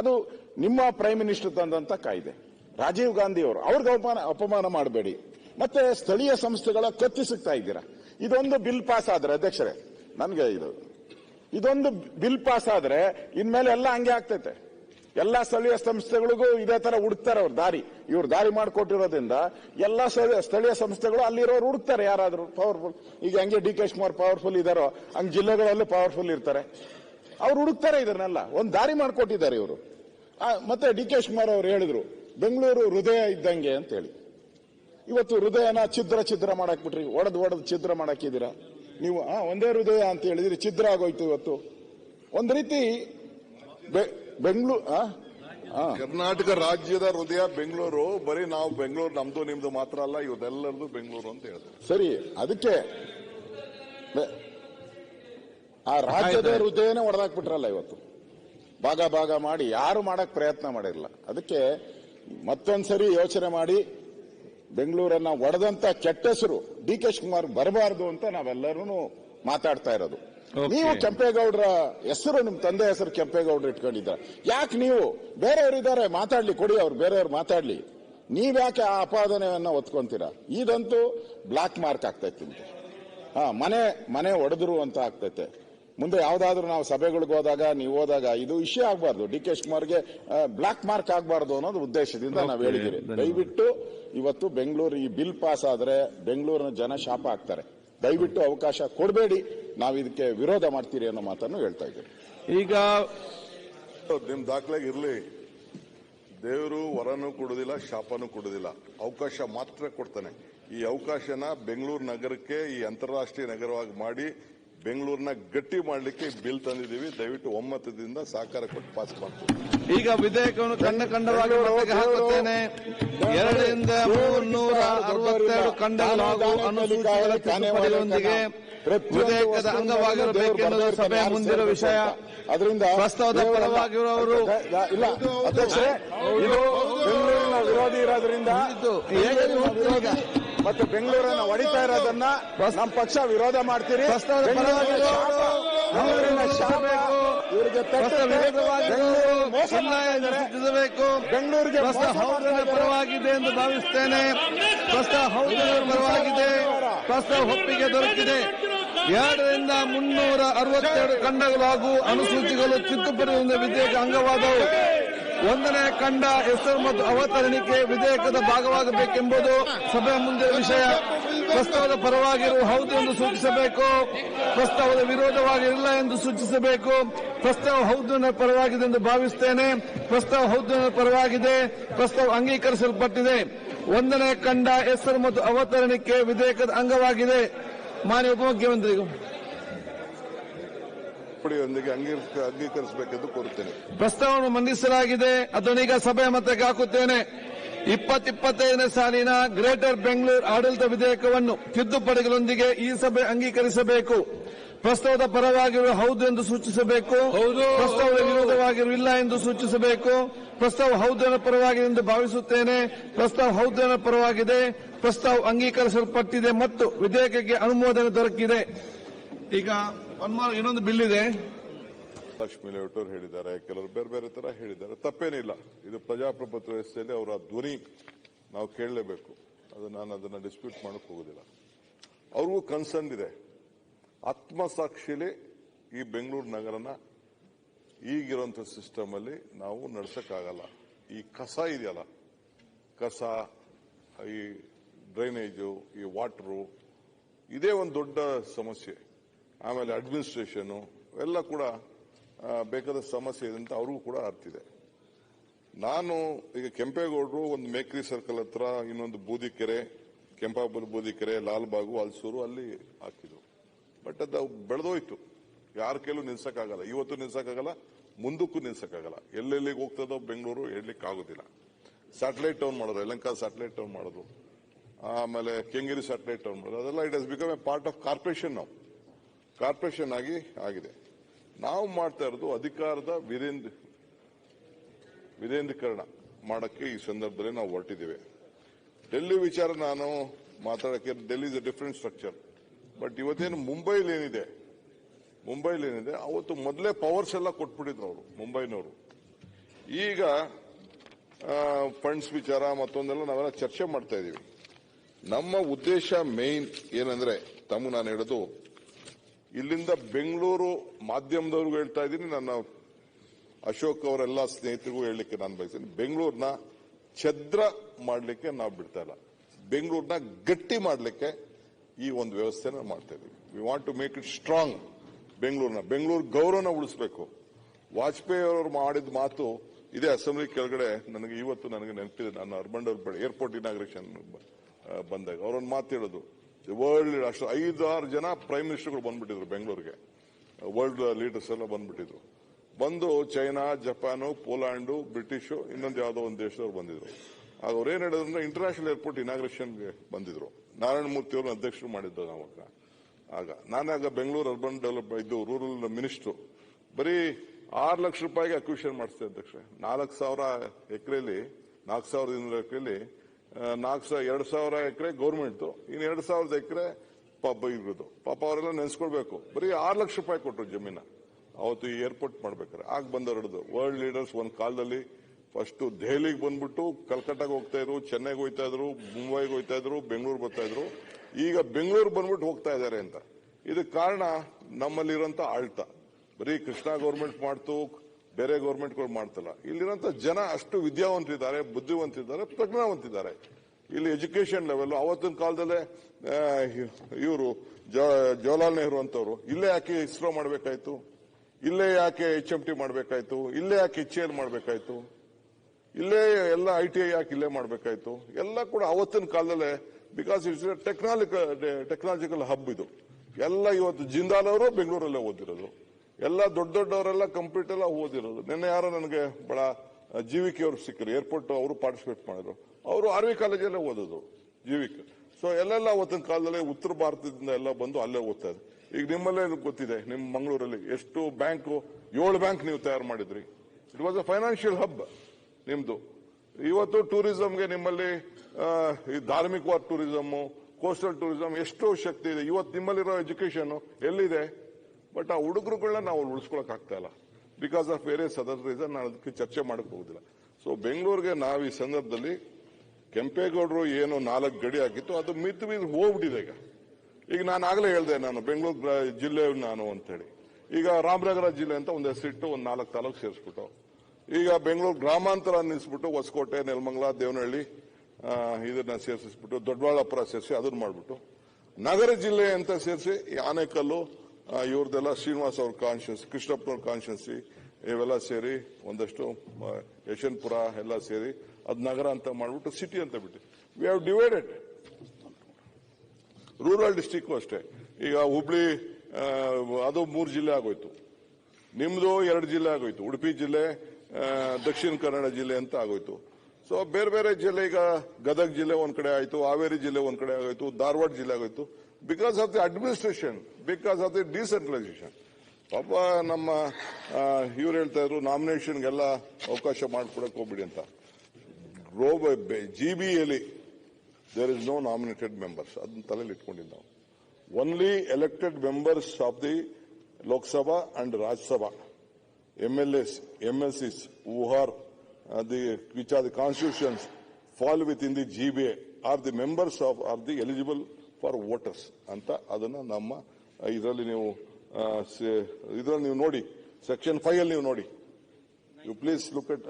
ಅದು ನಿಮ್ಮ prime minister ತಂದಂತ ಕಾಯ್ದೆ. ರಾಜೀವ್ ಗಾಂಧಿ ಅವರು ಅವ್ರಿಗೆ ಅಪಮಾನ ಅಪಮಾನ ಮಾಡಬೇಡಿ. ಮತ್ತೆ ಸ್ಥಳೀಯ ಸಂಸ್ಥೆಗಳ ಕತ್ತಿ ಸಿಗ್ತಾ ಇದ್ದೀರಾ? ಇದೊಂದು ಬಿಲ್ ಪಾಸ್ ಆದ್ರೆ, ಅಧ್ಯಕ್ಷರೇ, ನನಗೆ ಇದು. ಇದೊಂದು ಬಿಲ್ ಪಾಸ್ ಆದ್ರೆ, ಇನ್ಮೇಲೆ ಎಲ್ಲ ಹಂಗೆ ಆಗ್ತೈತೆ. ಎಲ್ಲಾ ಸ್ಥಳೀಯ ಸಂಸ್ಥೆಗಳಿಗೂ ಇದೇ ತರ ಹುಡುಕ್ತಾರೆ ಅವ್ರು ದಾರಿ. ಇವ್ರು ದಾರಿ ಮಾಡಿಕೊಟ್ಟಿರೋದ್ರಿಂದ ಎಲ್ಲಾ ಸ್ಥಳೀಯ- ಸಂಸ್ಥೆಗಳು ಅಲ್ಲಿರೋರು ಹುಡುಕ್ತಾರೆ ಯಾರಾದರೂ ಪವರ್ಫುಲ್ ಈಗ ಹಂಗೆ ಡಿ ಕೆ ಶಿವಕುಮಾರ್ ಪವರ್ಫುಲ್ ಇದಾರೋ ಹಂಗೆ ಜಿಲ್ಲೆಗಳಲ್ಲಿ ಪವರ್ಫುಲ್ ಇರ್ತಾರೆ. ಅವ್ರು ಹುಡುಕ್ತಾರೆ ಇದನ್ನೆಲ್ಲ. ಒಂದು ದಾರಿ ಮಾಡಿಕೊಟ್ಟಿದ್ದಾರೆ ಇವರು. ಮತ್ತೆ ಡಿ ಕೆ ಶಿವಕುಮಾರ್ ಅವರು ಹೇಳಿದ್ರು ಬೆಂಗಳೂರು ಹೃದಯ ಇದ್ದಂಗೆ ಅಂತ ಹೇಳಿ ಇವತ್ತು ಹೃದಯನ ಛಿದ್ರ ಛಿದ್ರ ಮಾಡಕ್ ಬಿಟ್ರಿ ಒಡೆದು ಒಡೆದು ಛಿದ್ರ ಮಾಡಾಕಿದ್ದೀರಾ? ನೀವು ಆ, ಒಂದೇ ಹೃದಯ ಅಂತ ಹೇಳಿದ್ರಿ ಛಿದ್ರ ಆಗೋಯ್ತು ಇವತ್ತು. ಒಂದ್ ರೀತಿ ಬೆಂಗಳೂರು ಕರ್ನಾಟಕ ರಾಜ್ಯದ ಹೃದಯ ಬೆಂಗಳೂರು ಬರೀ ನಾವು ಬೆಂಗಳೂರು ನಮ್ದು ನಿಮ್ದು ಮಾತ್ರ ಅಲ್ಲ ಇವರೆಲ್ಲರದು ಬೆಂಗಳೂರು ಅಂತ ಹೇಳ್ತಾರೆ. ಸರಿ ಅದಕ್ಕೆ ಬೆ- ಆ ರಾಜ್ಯದ ಹೃದಯನೇ ಹೊಡೆದಾಕ್ಬಿಟ್ರಲ್ಲ ಇವತ್ತು. ಭಾಗ ಭಾಗ ಮಾಡಿ ಯಾರು ಮಾಡಕ್ ಪ್ರಯತ್ನ ಮಾಡಿರಲ್ಲ ಅದಕ್ಕೆ ಮತ್ತೊಂದ್ಸರಿ ಯೋಚನೆ ಮಾಡಿ ಬೆಂಗಳೂರನ್ನ ಒಡೆದಂತ ಕೆಟ್ಟ ಹೆಸರು ಡಿ ಕೆ ಶಿವಕುಮಾರ್ ಬರಬಾರದು ಅಂತ ನಾವೆಲ್ಲರೂ ಮಾತಾಡ್ತಾ ಇರೋದು. ನೀವು ಕೆಂಪೇಗೌಡರ ಹೆಸರು ನಿಮ್ ತಂದೆ ಹೆಸರು ಕೆಂಪೇಗೌಡರು ಇಟ್ಕೊಂಡಿದ್ದ ಯಾಕೆ ನೀವು? ಬೇರೆಯವ್ರು ಇದ್ದಾರೆ ಮಾತಾಡ್ಲಿ ಕೊಡಿ ಅವ್ರು ಬೇರೆಯವ್ರು ಮಾತಾಡ್ಲಿ. ನೀವ್ಯಾಕೆ ಆ ಅಪಾದನೆಯನ್ನ ಒತ್ಕೊಂತೀರಾ? ಇದಂತೂ ಬ್ಲಾಕ್ ಮಾರ್ಕ್ ಆಗ್ತೈತಿ ಹಾ ಮನೆ ಮನೆ ಒಡೆದ್ರು ಅಂತ ಆಗ್ತೈತೆ. ಮುಂದೆ ಯಾವ್ದಾದ್ರು ನಾವು ಸಭೆಗಳಿಗೆ ಹೋದಾಗ ನೀವು ಹೋದಾಗ ಇದು ವಿಷಯ ಆಗಬಾರ್ದು. ಡಿ ಕೆ ಶಿವಕುಮಾರ್ಗೆ ಬ್ಲಾಕ್ ಮಾರ್ಕ್ ಆಗಬಾರ್ದು ಅನ್ನೋದು ಉದ್ದೇಶದಿಂದ ನಾವು ಹೇಳಿದ್ದೀವಿ. ದಯವಿಟ್ಟು ಇವತ್ತು ಬೆಂಗಳೂರು ಈ ಬಿಲ್ ಪಾಸ್ ಆದ್ರೆ ಬೆಂಗಳೂರಿನ ಜನ ಶಾಪ ಆಗ್ತಾರೆ ದಯವಿಟ್ಟು ಅವಕಾಶ ಕೊಡಬೇಡಿ. ನಾವು ಇದಕ್ಕೆ ವಿರೋಧ ಮಾಡ್ತೀರಿ ಅನ್ನೋ ಮಾತನ್ನು ಹೇಳ್ತಾ ಇದ್ದೀವಿ. ಈಗ ನಿಮ್ ದಾಖಲೆಗೆ ಇರಲಿ. ದೇವರು ವರನೂ ಕೊಡುದಿಲ್ಲ ಶಾಪನೂ ಕೊಡುದಿಲ್ಲ. ಅವಕಾಶ ಮಾತ್ರ ಕೊಡ್ತಾನೆ. ಈ ಅವಕಾಶನ ಬೆಂಗಳೂರು ನಗರಕ್ಕೆ ಈ ಅಂತಾರಾಷ್ಟ್ರೀಯ ನಗರವಾಗಿ ಮಾಡಿ ಬೆಂಗಳೂರನ್ನ ಗಟ್ಟಿ ಮಾಡಲಿಕ್ಕೆ ಬಿಲ್ ತಂದಿದ್ದೀವಿ. ದಯವಿಟ್ಟು ಒಮ್ಮತದಿಂದ ಸಹಕಾರ ಕೊಟ್ಟು ಪಾಸ್ ಮಾಡ್ತೀವಿ. ಈಗ ವಿಧೇಯಕವನ್ನು ಕಂಡ ಖಂಡವಾಗಿ ಮತಕ್ಕೆ ಹಾಕುತ್ತೇನೆ. ಎರಡರಿಂದ ಮೂರ್ನೂರ ಅರವತ್ತೆರಡು ಖಂಡಗಳು ಹಾಗೂ ಅನುಸೂಚಿಗಳ ತಿದ್ದುಪಡಿಗಳೊಂದಿಗೆ ವಿಧೇಯಕದ ಅಂಗವಾಗಿರಬೇಕೆಂದು ಸಭೆಯ ಮುಂದಿರುವ ವಿಷಯ. ಅದರಿಂದ ಪ್ರಸ್ತಾವದ ಪರವಾಗಿರುವವರು ಇಲ್ಲ ಅಧ್ಯಕ್ಷರೇ ಇದು ಬೆಂಗಳೂರಿನ ವಿರೋಧಿ ಇರೋದ್ರಿಂದ? ಮತ್ತೆ ಬೆಂಗಳೂರನ್ನ ಹೊಡಿತಾ ಇರೋದನ್ನ ನಮ್ಮ ಪಕ್ಷ ವಿರೋಧ ಮಾಡ್ತೀರಿ. ಬೆಂಗಳೂರಿನ ಶಾಪ ಇವರಿಗೆ ಬೆಂಗಳೂರಿಗೆ ಪರವಾಗಿದೆ ಎಂದು ಭಾವಿಸುತ್ತೇನೆ ಪ್ರಸ್ತಾವ ಹೌದರ ಪರವಾಗಿದೆ. ಪ್ರಸ್ತಾವ ಒಪ್ಪಿಗೆ ದೊರಕಿದೆ ಎರಡರಿಂದ ಮುನ್ನೂರ ಅರವತ್ತೆರಡು ಖಂಡಗಳು ಹಾಗೂ ಅನುಸೂಚಿಗಳು ತಿದ್ದುಪಡಿ ಹೊಂದಿದ ವಿಧೇಯಕ ಅಂಗವಾದವು. ಒಂದನೇ ಕಂಡ ಹೆಸರು ಮತ್ತು ಅವತರಣಿಕೆ ವಿಧೇಯಕದ ಭಾಗವಾಗಬೇಕೆಂಬುದು ಸಭೆಯ ಮುಂದೆ ವಿಷಯ. ಪ್ರಸ್ತಾವದ ಪರವಾಗಿರುವ ಹೌದು ಎಂದು ಸೂಚಿಸಬೇಕು. ಪ್ರಸ್ತಾವದ ವಿರೋಧವಾಗಿರಲಿಲ್ಲ ಎಂದು ಸೂಚಿಸಬೇಕು. ಪ್ರಸ್ತಾವ ಹೌದು ಪರವಾಗಿದೆ ಎಂದು ಭಾವಿಸುತ್ತೇನೆ ಪ್ರಸ್ತಾವ ಹೌದು ಪರವಾಗಿದೆ. ಪ್ರಸ್ತಾವ ಅಂಗೀಕರಿಸಲ್ಪಟ್ಟಿದೆ. ಒಂದನೇ ಕಂಡ ಹೆಸರು ಮತ್ತು ಅವತರಣಿಕೆ ವಿಧೇಯಕದ ಅಂಗವಾಗಿದೆ. ಮಾನ್ಯ ಉಪಮುಖ್ಯಮಂತ್ರಿಗಳು ತಿದ್ದುಪಡಿಯೊಂದಿಗೆ ಅಂಗೀಕರಿಸ- ಅಂಗೀಕರಿಸಬೇಕೆಂದು ಕೋರುತ್ತೇನೆ. ಪ್ರಸ್ತಾವವನ್ನು ಮಂಡಿಸಲಾಗಿದೆ. ಅದನ್ನೀಗ ಸಭೆ ಮತಕ್ಕೆ ಹಾಕುತ್ತೇನೆ. ಇಪ್ಪತ್ತಿಪ್ಪತ್ತೈದನೇ ಸಾಲಿನ ಗ್ರೇಟರ್ ಬೆಂಗಳೂರು ಆಡಳಿತ ವಿಧೇಯಕವನ್ನು ತಿದ್ದುಪಡಿಗಳೊಂದಿಗೆ ಈ ಸಭೆ ಅಂಗೀಕರಿಸಬೇಕು. ಪ್ರಸ್ತಾವದ ಪರವಾಗಿರುವ ಹೌದು ಎಂದು ಸೂಚಿಸಬೇಕು. ಪ್ರಸ್ತಾವದ ವಿರೋಧವಾಗಿರುವ ಇಲ್ಲ ಎಂದು ಸೂಚಿಸಬೇಕು. ಪ್ರಸ್ತಾವ ಹೌದನ ಪರವಾಗಿದೆ ಎಂದು ಭಾವಿಸುತ್ತೇನೆ. ಪ್ರಸ್ತಾವ ಹೌದನ ಪರವಾಗಿದೆ. ಪ್ರಸ್ತಾವ ಅಂಗೀಕರಿಸಲ್ಪಟ್ಟಿದೆ ಮತ್ತು ವಿಧೇಯಕಕ್ಕೆ ಅನುಮೋದನೆ ದೊರಕಿದೆ. ಈಗ ಇನ್ನೊಂದು ಬಿಲ್ ಇದೆ. ಲಕ್ಷ್ಮೀ ಲೇಔಟರ್ ಹೇಳಿದ್ದಾರೆ, ಕೆಲವರು ಬೇರೆ ಬೇರೆ ತರ ಹೇಳಿದ್ದಾರೆ. ತಪ್ಪೇನಿಲ್ಲ. ಇದು ಪ್ರಜಾಪ್ರಭುತ್ವ ವ್ಯವಸ್ಥೆಯಲ್ಲಿ ಅವರ ಧ್ವನಿ ನಾವು ಕೇಳಲೇಬೇಕು. ಅದು ನಾನು ಅದನ್ನ ಡಿಸ್ಪ್ಯೂಟ್ ಮಾಡಕ್ ಹೋಗೋದಿಲ್ಲ. ಅವ್ರಿಗೂ ಕನ್ಸರ್ನ್ ಇದೆ. ಆತ್ಮಸಾಕ್ಷಿಲಿ ಈ ಬೆಂಗಳೂರು ನಗರನ ಈಗಿರುವಂತ ಸಿಸ್ಟಮ್ ಅಲ್ಲಿ ನಾವು ನಡೆಸಕ್ಕಾಗಲ್ಲ. ಈ ಕಸ ಇದೆಯಲ್ಲ. ಕಸ, ಈ ಡ್ರೈನೇಜು ಈ ವಾಟರು ಇದೇ ಒಂದು ದೊಡ್ಡ ಸಮಸ್ಯೆ. ಆಮೇಲೆ ಅಡ್ಮಿನಿಸ್ಟ್ರೇಷನ್ ಎಲ್ಲ ಕೂಡ ಬೇಕಾದ ಸಮಸ್ಯೆ ಇದೆ ಅಂತ ಅವ್ರಿಗೂ ಕೂಡ ಅರ್ಥಿದೆ ನಾನು ಈಗ ಕೆಂಪೇಗೌಡರು ಒಂದು ಮೇಕ್ರಿ ಸರ್ಕಲ್ ಹತ್ರ ಇನ್ನೊಂದು ಬೂದಿಕೆರೆ ಕೆಂಪಾಪುರ ಬೂದಿಕೆರೆ, ಲಾಲ್ಬಾಗು ಅಲ್ಸೂರು ಅಲ್ಲಿ ಹಾಕಿದ್ರು. ಬಟ್ ಅದು ಬೆಳೆದೋಯ್ತು. ಯಾರ ಕೈಲೂ ನಿಲ್ಸಕ್ಕಾಗಲ್ಲ. ಇವತ್ತು ನಿಲ್ಸಕ್ಕಾಗಲ್ಲ, ಮುಂದಕ್ಕೂ ನಿಲ್ಸಕ್ಕಾಗಲ್ಲ. ಎಲ್ಲೆಲ್ಲಿಗೆ ಹೋಗ್ತದೋ ಬೆಂಗಳೂರು ಹೇಳಲಿಕ್ಕೆ ಆಗೋದಿಲ್ಲ ಸ್ಯಾಟಲೈಟ್ ಟೌನ್ ಮಾಡೋರು ಯಲಂಕಾ ಸ್ಯಾಟಲೈಟ್ ಟೌನ್ ಮಾಡೋದು ಆಮೇಲೆ ಕೆಂಗೇರಿ ಸ್ಯಾಟಲೈಟ್ ಟೌನ್ ಮಾಡೋದು ಅದೆಲ್ಲ it has become a part of corporation ನಾವು ಕಾರ್ಪೊರೇಷನ್ ಆಗಿ ಆಗಿದೆ. ನಾವು ಮಾಡ್ತಾ ಇರೋದು ಅಧಿಕಾರದ ವಿರೇಂದ್ರ ವಿರೇಂದ್ರೀಕರಣ ಮಾಡಕ್ಕೆ ಈ ಸಂದರ್ಭದಲ್ಲಿ ನಾವು ಹೊರಟಿದ್ದೇವೆ. ಡೆಲ್ಲಿ ವಿಚಾರ ನಾನು ಮಾತಾಡಕ್ಕೆ, Delhi is a different structure but ಇವತ್ತೇನು ಮುಂಬೈಲಿ ಏನಿದೆ ಮುಂಬೈಲಿ ಏನಿದೆ, ಅವತ್ತು ಮೊದಲೇ ಪವರ್ಸ್ ಎಲ್ಲ ಕೊಟ್ಬಿಟ್ಟಿದ್ರು ಅವರು, ಮುಂಬೈನವರು. ಈಗ ಫಂಡ್ಸ್ ವಿಚಾರ ಮತ್ತೊಂದೆಲ್ಲ ನಾವೆಲ್ಲ ಚರ್ಚೆ ಮಾಡ್ತಾ ಇದೀವಿ. ನಮ್ಮ ಉದ್ದೇಶ ಮೇನ್ ಏನಂದ್ರೆ ತಮ್ಮ ನಾನು ಹೇಳೋದು ಇಲ್ಲಿಂದ ಬೆಂಗಳೂರು ಮಾಧ್ಯಮದವ್ರಿಗೂ ಹೇಳ್ತಾ ಇದ್ದೀನಿ. ನನ್ನ ಅಶೋಕ್ ಅವರೆಲ್ಲ ಸ್ನೇಹಿತರಿಗೂ ಹೇಳಲಿಕ್ಕೆ ನಾನು ಬಯಸ್ತೀನಿ. ಬೆಂಗಳೂರನ್ನ ಛದ್ರ ಮಾಡಲಿಕ್ಕೆ ನಾವು ಬಿಡ್ತಾ ಇಲ್ಲ. ಬೆಂಗಳೂರನ್ನ ಗಟ್ಟಿ ಮಾಡಲಿಕ್ಕೆ ಈ ಒಂದು ವ್ಯವಸ್ಥೆನ ಮಾಡ್ತಾ ಇದ್ದೀವಿ we want to make it strong ಬೆಂಗಳೂರನ್ನ Bengaluru ಗೌರವನ ಉಳಿಸಬೇಕು. ವಾಜಪೇಯಿ ಅವರು ಮಾಡಿದ ಮಾತು ಇದೇ ಅಸೆಂಬ್ಲಿ ಕೆಳಗಡೆ ನನಗೆ ಇವತ್ತು ನನಗೆ ನೆನಪಿದೆ. ನಾನು ಅರ್ಬನ್ ಏರ್ಪೋರ್ಟ್ ಇನಾಗ್ರೇಷನ್ ಬಂದಾಗ. ಅವರೊಂದು ಮಾತು ಹೇಳೋದು. ವರ್ಲ್ಡ್ ಅಷ್ಟು ಐದಾರು ಜನ ಪ್ರೈಮ್ ಮಿನಿಸ್ಟರ್ಗಳು ಬಂದ್ಬಿಟ್ಟಿದ್ರು ಬೆಂಗಳೂರಿಗೆ. ವರ್ಲ್ಡ್ ಲೀಡರ್ಸ್ ಎಲ್ಲ ಬಂದ್ಬಿಟ್ಟಿದ್ರು. ಬಂದು ಚೈನಾ ಜಪಾನು ಪೋಲ್ಯಾಂಡು ಬ್ರಿಟಿಷು ಇನ್ನೊಂದು ಯಾವುದೋ ಒಂದು ದೇಶದವ್ರು ಬಂದಿದ್ರು. ಆಗ ಅವ್ರು ಏನ್ ಹೇಳಿದ್ರು ಅಂದ್ರೆ ಇಂಟರ್ನ್ಯಾಷನಲ್ ಏರ್ಪೋರ್ಟ್ ಇನಾಗ್ರೇಷನ್ಗೆ ಬಂದಿದ್ರು. ನಾರಾಯಣ ಮೂರ್ತಿ ಅವ್ರನ್ನ ಅಧ್ಯಕ್ಷರು ಮಾಡಿದ್ದ ಆವಾಗ ಆಗ ನಾನಾಗ ಬೆಂಗಳೂರು ಅರ್ಬನ್ ಡೆವಲಪ್ ಇದು ರೂರಲ್ ಮಿನಿಸ್ಟ್ರು ಬರೀ ಆರು ಲಕ್ಷ ರೂಪಾಯಿಗೆ ಅಕ್ವಿಷನ್ ಮಾಡಿಸ್ತೇವೆ ಅಧ್ಯಕ್ಷ. ನಾಲ್ಕು ಸಾವಿರ ಎಕರೆಯಲ್ಲಿ ನಾಲ್ಕು ಸಾವಿರದ ಇನ್ನೂರು ಎಕರೆಲಿ ನಾಲ್ಕು ಸಾವಿರ ಎರಡು ಸಾವಿರ ಎಕರೆ ಗೌರ್ಮೆಂಟ್ ಇನ್ನು ಎರಡು ಸಾವಿರದ ಎಕರೆ ಪಾಪ ಇರೋದು ಪಾಪ ಅವರೆಲ್ಲ ನೆನೆಸ್ಕೊಳ್ಬೇಕು. ಬರೀ ಆರು ಲಕ್ಷ ರೂಪಾಯಿ ಕೊಟ್ಟರು ಜಮೀನ. ಅವತ್ತು ಈ ಏರ್ಪೋರ್ಟ್ ಮಾಡ್ಬೇಕಾರೆ. ಆಗ ಬಂದವರದು ವರ್ಲ್ಡ್ ಲೀಡರ್ಸ್ ಒಂದು ಕಾಲದಲ್ಲಿ ಫಸ್ಟ್ ದೆಹಲಿಗೆ ಬಂದ್ಬಿಟ್ಟು ಕಲ್ಕಟ್ಟಾಗ ಹೋಗ್ತಾ ಇದ್ರು, ಚೆನ್ನೈಗೆ ಹೋಗ್ತಾ ಇದ್ರು, ಮುಂಬೈಗೆ ಹೋಗ್ತಾ ಇದ್ರು, ಬೆಂಗಳೂರು ಬರ್ತಾ ಇದ್ರು. ಈಗ ಬೆಂಗಳೂರು ಬಂದ್ಬಿಟ್ಟು ಹೋಗ್ತಾ ಇದ್ದಾರೆ ಅಂತ. ಇದಕ್ಕೆ ಕಾರಣ ನಮ್ಮಲ್ಲಿರುವಂತ ಆಳ್ತ. ಬರೀ ಕೃಷ್ಣ ಗೌರ್ಮೆಂಟ್ ಮಾಡ್ತು ಬೇರೆ ಗೌರ್ಮೆಂಟ್ಗಳು ಮಾಡ್ತಲ್ಲ. ಇಲ್ಲಿರೋಂಥ ಜನ ಅಷ್ಟು ವಿದ್ಯಾವಂತಿದ್ದಾರೆ, ಬುದ್ಧಿವಂತಿದ್ದಾರೆ, ಪ್ರಜ್ಞಾವಂತಿದ್ದಾರೆ. ಇಲ್ಲಿ ಎಜುಕೇಶನ್ ಲೆವೆಲ್ ಅವತ್ತಿನ ಕಾಲದಲ್ಲೇ ಇವರು ಜವಾಹರ್ಲಾಲ್ ನೆಹರು ಅಂತವರು ಇಲ್ಲೇ ಯಾಕೆ ಇಸ್ರೋ ಮಾಡಬೇಕಾಯ್ತು? ಇಲ್ಲೇ ಯಾಕೆ ಎಚ್ ಎಂ ಟಿ ಮಾಡಬೇಕಾಯ್ತು? ಇಲ್ಲೇ ಯಾಕೆ ಎಚ್ ಎಲ್ ಮಾಡಬೇಕಾಯ್ತು? ಇಲ್ಲೇ ಎಲ್ಲ ಐ ಟಿ ಐ ಯಾಕೆ ಇಲ್ಲೇ ಮಾಡಬೇಕಾಯ್ತು? ಎಲ್ಲ ಕೂಡ ಅವತ್ತಿನ ಕಾಲದಲ್ಲೇ because it's technological technological hub ಇದು. ಎಲ್ಲ ಇವತ್ತು ಜಿಂದಾಲ್ ಅವರು ಬೆಂಗಳೂರಲ್ಲೇ ಓದಿರೋದು. ಎಲ್ಲ ದೊಡ್ಡ ದೊಡ್ಡವರೆಲ್ಲ ಕಂಪ್ಲೀಟ್ ಎಲ್ಲ ಓದಿರೋದು. ನಿನ್ನೆ ಯಾರೋ ನನಗೆ ಬಹಳ ಜೀವಿಕೆ ಅವರು ಸಿಕ್ಕರು ಏರ್ಪೋರ್ಟ್ ಅವರು ಪಾರ್ಟಿಸಿಪೇಟ್ ಮಾಡಿದ್ರು. ಅವರು ಆರ್ ವಿ ಕಾಲೇಜಲ್ಲೇ ಓದೋದು, ಜೀವಿಕೆ. ಸೊ ಎಲ್ಲೆಲ್ಲ ಅವತ್ತಿನ ಕಾಲದಲ್ಲಿ ಉತ್ತರ ಭಾರತದಿಂದ ಎಲ್ಲ ಬಂದು ಅಲ್ಲೇ ಓದ್ತಾ ಈಗ ನಿಮ್ಮಲ್ಲೇ ಗೊತ್ತಿದೆ ನಿಮ್ಮ ಮಂಗಳೂರಲ್ಲಿ ಎಷ್ಟು ಬ್ಯಾಂಕು, ಏಳು ಬ್ಯಾಂಕ್ ನೀವು ತಯಾರು ಮಾಡಿದ್ರಿ. It was a financial hub ನಿಮ್ದು. ಇವತ್ತು ಟೂರಿಸಂಗೆ ನಿಮ್ಮಲ್ಲಿ ಈ ಧಾರ್ಮಿಕವಾದ ಟೂರಿಸಮ್ ಕೋಸ್ಟಲ್ ಟೂರಿಸಂ ಎಷ್ಟೋ ಶಕ್ತಿ ಇದೆ. ಇವತ್ತು ನಿಮ್ಮಲ್ಲಿರೋ ಎಜುಕೇಶನ್ ಎಲ್ಲಿದೆ? ಬಟ್ ಆ ಹುಡುಗರುಗಳನ್ನ ನಾವು ಉಳಿಸ್ಕೊಳಕ್ ಆಗ್ತಾ ಇಲ್ಲ. Because of various other reason ನಾನು ಅದಕ್ಕೆ ಚರ್ಚೆ ಮಾಡಕ್ ಹೋಗುದಿಲ್ಲ. ಸೊ ಬೆಂಗಳೂರಿಗೆ ನಾವು ಈ ಸಂದರ್ಭದಲ್ಲಿ ಕೆಂಪೇಗೌಡರು ಏನು ನಾಲ್ಕು ಗಡಿ ಆಗಿತ್ತು, ಅದು ಮಿತ್ ಮೀರಿ ಹೋಗ್ಬಿಟ್ಟಿದೆ ಈಗ. ಈಗ ನಾನು ಆಗಲೇ ಹೇಳಿದೆ ನಾನು, ಬೆಂಗಳೂರು ಜಿಲ್ಲೆ ನಾನು ಅಂತೇಳಿ. ಈಗ ರಾಮನಗರ ಜಿಲ್ಲೆ ಅಂತ ಒಂದು ಹೆಸರಿಟ್ಟು, ಒಂದು ನಾಲ್ಕು ತಾಲೂಕು ಸೇರಿಸ್ಬಿಟ್ಟು. ಈಗ ಬೆಂಗಳೂರು ಗ್ರಾಮಾಂತರ ನಿಲ್ಲಿಸ್ಬಿಟ್ಟು ಹೊಸಕೋಟೆ, ನೆಲಮಂಗಲ, ದೇವನಹಳ್ಳಿ ಇದನ್ನ ಸೇರಿಸ್ಬಿಟ್ಟು ದೊಡ್ಡಬಳ್ಳಾಪುರ ಸೇರಿಸಿ ಅದನ್ನ ಮಾಡಿಬಿಟ್ಟು. ನಗರ ಜಿಲ್ಲೆ ಅಂತ ಸೇರಿಸಿ, ಆನೆಕಲ್ಲು ಇವ್ರದ್ದೆಲ್ಲ ಶ್ರೀನಿವಾಸ್ ಅವ್ರ ಕಾನ್ಶಿಯನ್ಸ್ ಕೃಷ್ಣಪ್ಪನವ್ರ ಕಾನ್ಶಿಯನ್ಸಿ ಇವೆಲ್ಲ ಸೇರಿ ಒಂದಷ್ಟು ಯಶವಂತಪುರ ಎಲ್ಲ ಸೇರಿ ಅದು ನಗರ ಅಂತ ಮಾಡಿಬಿಟ್ಟು ಸಿಟಿ ಅಂತ ಬಿಟ್ಟು we have divided rural district ಅಷ್ಟೇ. ಈಗ ಹುಬ್ಳಿ ಅದು ಮೂರು ಜಿಲ್ಲೆ ಆಗೋಯ್ತು. ನಿಮ್ದು ಎರಡು ಜಿಲ್ಲೆ ಆಗೋಯ್ತು. ಉಡುಪಿ ಜಿಲ್ಲೆ ದಕ್ಷಿಣ ಕನ್ನಡ ಜಿಲ್ಲೆ ಅಂತ ಆಗೋಯ್ತು. ಸೊ ಬೇರೆ ಬೇರೆ ಜಿಲ್ಲೆ ಈಗ ಗದಗ ಜಿಲ್ಲೆ ಒಂದ್ ಕಡೆ ಆಯ್ತು, ಹಾವೇರಿ ಜಿಲ್ಲೆ ಒಂದ್ ಕಡೆ ಆಗೋಯ್ತು, ಧಾರವಾಡ ಜಿಲ್ಲೆ ಆಗೋಯ್ತು. Because of the administration because of the decentralisation ಪಾಪ ನಮ್ಮ ಇವ್ರು ಹೇಳ್ತಾ ಇದ್ರು ನಾಮಿನೇಷನ್ಗೆಲ್ಲ ಅವಕಾಶ ಮಾಡಿಕೊಡಕ್ ಹೋಗ್ಬಿಡಿ ಅಂತ. G ಬಿಯಲ್ಲಿ there is no nominated members ಅದನ್ನ ತಲೆಯಲ್ಲಿ ಇಟ್ಕೊಂಡಿದ್ದು ನಾವು. Only elected members of the Lok Sabha and Rajya Sabha M L S M L Cs who are the which are the constitutions fall within the G B A are the members of are the eligible for voters ಅಂತ ಅದನ್ನ ನಮ್ಮ ಇದರಲ್ಲಿ ನೀವು ಇದರಲ್ಲಿ ನೀವು ನೋಡಿ section five ಅಲ್ಲಿ ನೀವು ನೋಡಿ. You please look at